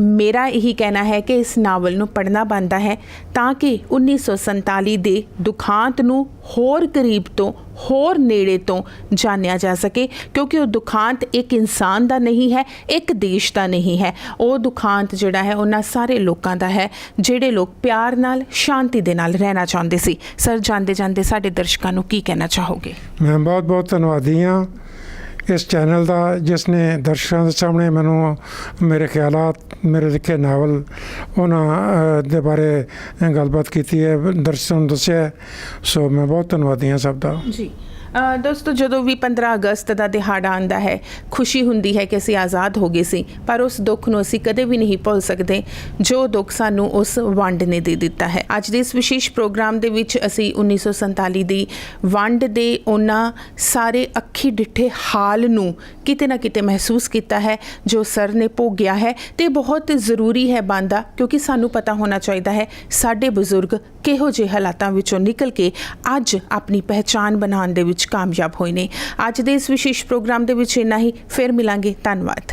ਮੇਰਾ ਇਹੀ ਕਹਿਣਾ ਹੈ ਕਿ ਇਸ ਨਾਵਲ ਨੂੰ ਪੜ੍ਹਨਾ ਬਣਦਾ ਹੈ ਤਾਂ ਕਿ 1947 ਦੇ ਦੁਖਾਂਤ ਨੂੰ ਹੋਰ ਕਰੀਬ ਤੋਂ, ਹੋਰ ਨੇੜੇ ਤੋਂ ਜਾਣਿਆ ਜਾ ਸਕੇ, ਕਿਉਂਕਿ ਉਹ ਦੁਖਾਂਤ ਇੱਕ ਇਨਸਾਨ ਦਾ ਨਹੀਂ ਹੈ, ਇੱਕ ਦੇਸ਼ ਦਾ ਨਹੀਂ ਹੈ। ਉਹ ਦੁਖਾਂਤ ਜਿਹੜਾ ਹੈ, ਉਹਨਾਂ ਸਾਰੇ ਲੋਕਾਂ ਦਾ ਹੈ, ਜਿਹੜੇ ਲੋਕ ਪਿਆਰ ਨਾਲ, ਸ਼ਾਂਤੀ ਦੇ ਨਾਲ ਰਹਿਣਾ ਚਾਹੁੰਦੇ ਸੀ। ਸਰ ਜਾਂਦੇ ਜਾਂਦੇ ਸਾਡੇ ਦਰਸ਼ਕਾਂ ਨੂੰ ਕੀ ਕਹਿਣਾ ਚਾਹੋਗੇ? ਮੈਂ ਬਹੁਤ ਬਹੁਤ ਧੰਨਵਾਦੀ ਹਾਂ। ਇਸ ਚੈਨਲ ਦਾ, ਜਿਸ ਨੇ ਦਰਸ਼ਕਾਂ ਦੇ ਸਾਹਮਣੇ ਮੈਨੂੰ, ਮੇਰੇ ਖਿਆਲਾਤ, ਮੇਰੇ ਲਿਖੇ ਨਾਵਲ, ਉਹਨਾਂ ਦੇ ਬਾਰੇ ਗੱਲਬਾਤ ਕੀਤੀ ਹੈ, ਦਰਸ਼ਕਾਂ ਨੂੰ ਦੱਸਿਆ ਸੋ ਮੈਂ ਬਹੁਤ ਧੰਨਵਾਦੀ ਹਾਂ ਸਭ ਦਾ। ਜੀ। ਦੋਸਤੋ, ਜਦੋਂ ਵੀ 15 ਅਗਸਤ ਦਾ ਦਿਹਾੜਾ ਆਉਂਦਾ ਹੈ, ਖੁਸ਼ੀ ਹੁੰਦੀ ਹੈ ਕਿ ਅਸੀਂ ਆਜ਼ਾਦ ਹੋ ਗਏ ਸੀ, ਪਰ ਉਸ ਦੁੱਖ ਨੂੰ ਅਸੀਂ ਕਦੇ ਵੀ ਨਹੀਂ ਭੁੱਲ ਸਕਦੇ, ਜੋ ਦੁੱਖ ਸਾਨੂੰ ਉਸ ਵੰਡ ਨੇ ਦੇ ਦਿੱਤਾ ਹੈ। ਅੱਜ ਦੇ ਇਸ ਵਿਸ਼ੇਸ਼ ਪ੍ਰੋਗਰਾਮ ਦੇ ਵਿੱਚ ਅਸੀਂ 1947 ਦੀ ਵੰਡ ਦੇ ਉਹਨਾਂ ਸਾਰੇ ਅੱਖੀ ਡਿੱਠੇ ਹਾਲ ਨੂੰ ਕਿਤੇ ਨਾ ਕਿਤੇ ਮਹਿਸੂਸ ਕੀਤਾ ਹੈ, ਜੋ ਸਰ ਨੇ ਭੋਗਿਆ ਹੈ, ਤੇ ਬਹੁਤ ਜ਼ਰੂਰੀ ਹੈ ਬੰਦਾ, ਕਿਉਂਕਿ ਸਾਨੂੰ ਪਤਾ ਹੋਣਾ ਚਾਹੀਦਾ ਹੈ, ਸਾਡੇ ਬਜ਼ੁਰਗ ਕਿਹੋ ਜਿਹੇ ਹਾਲਾਤਾਂ ਵਿੱਚੋਂ ਨਿਕਲ ਕੇ ਅੱਜ ਆਪਣੀ ਪਹਿਚਾਨ ਬਣਾਉਣ ਦੇ ਵਿੱਚ ਵਿੱਚ ਕਾਮਯਾਬ ਹੋਏ ਨੇ। ਅੱਜ ਦੇ ਇਸ ਵਿਸ਼ੇਸ਼ ਪ੍ਰੋਗਰਾਮ ਦੇ ਵਿੱਚ ਇੰਨਾ ਹੀ। ਫਿਰ ਮਿਲਾਂਗੇ। ਧੰਨਵਾਦ।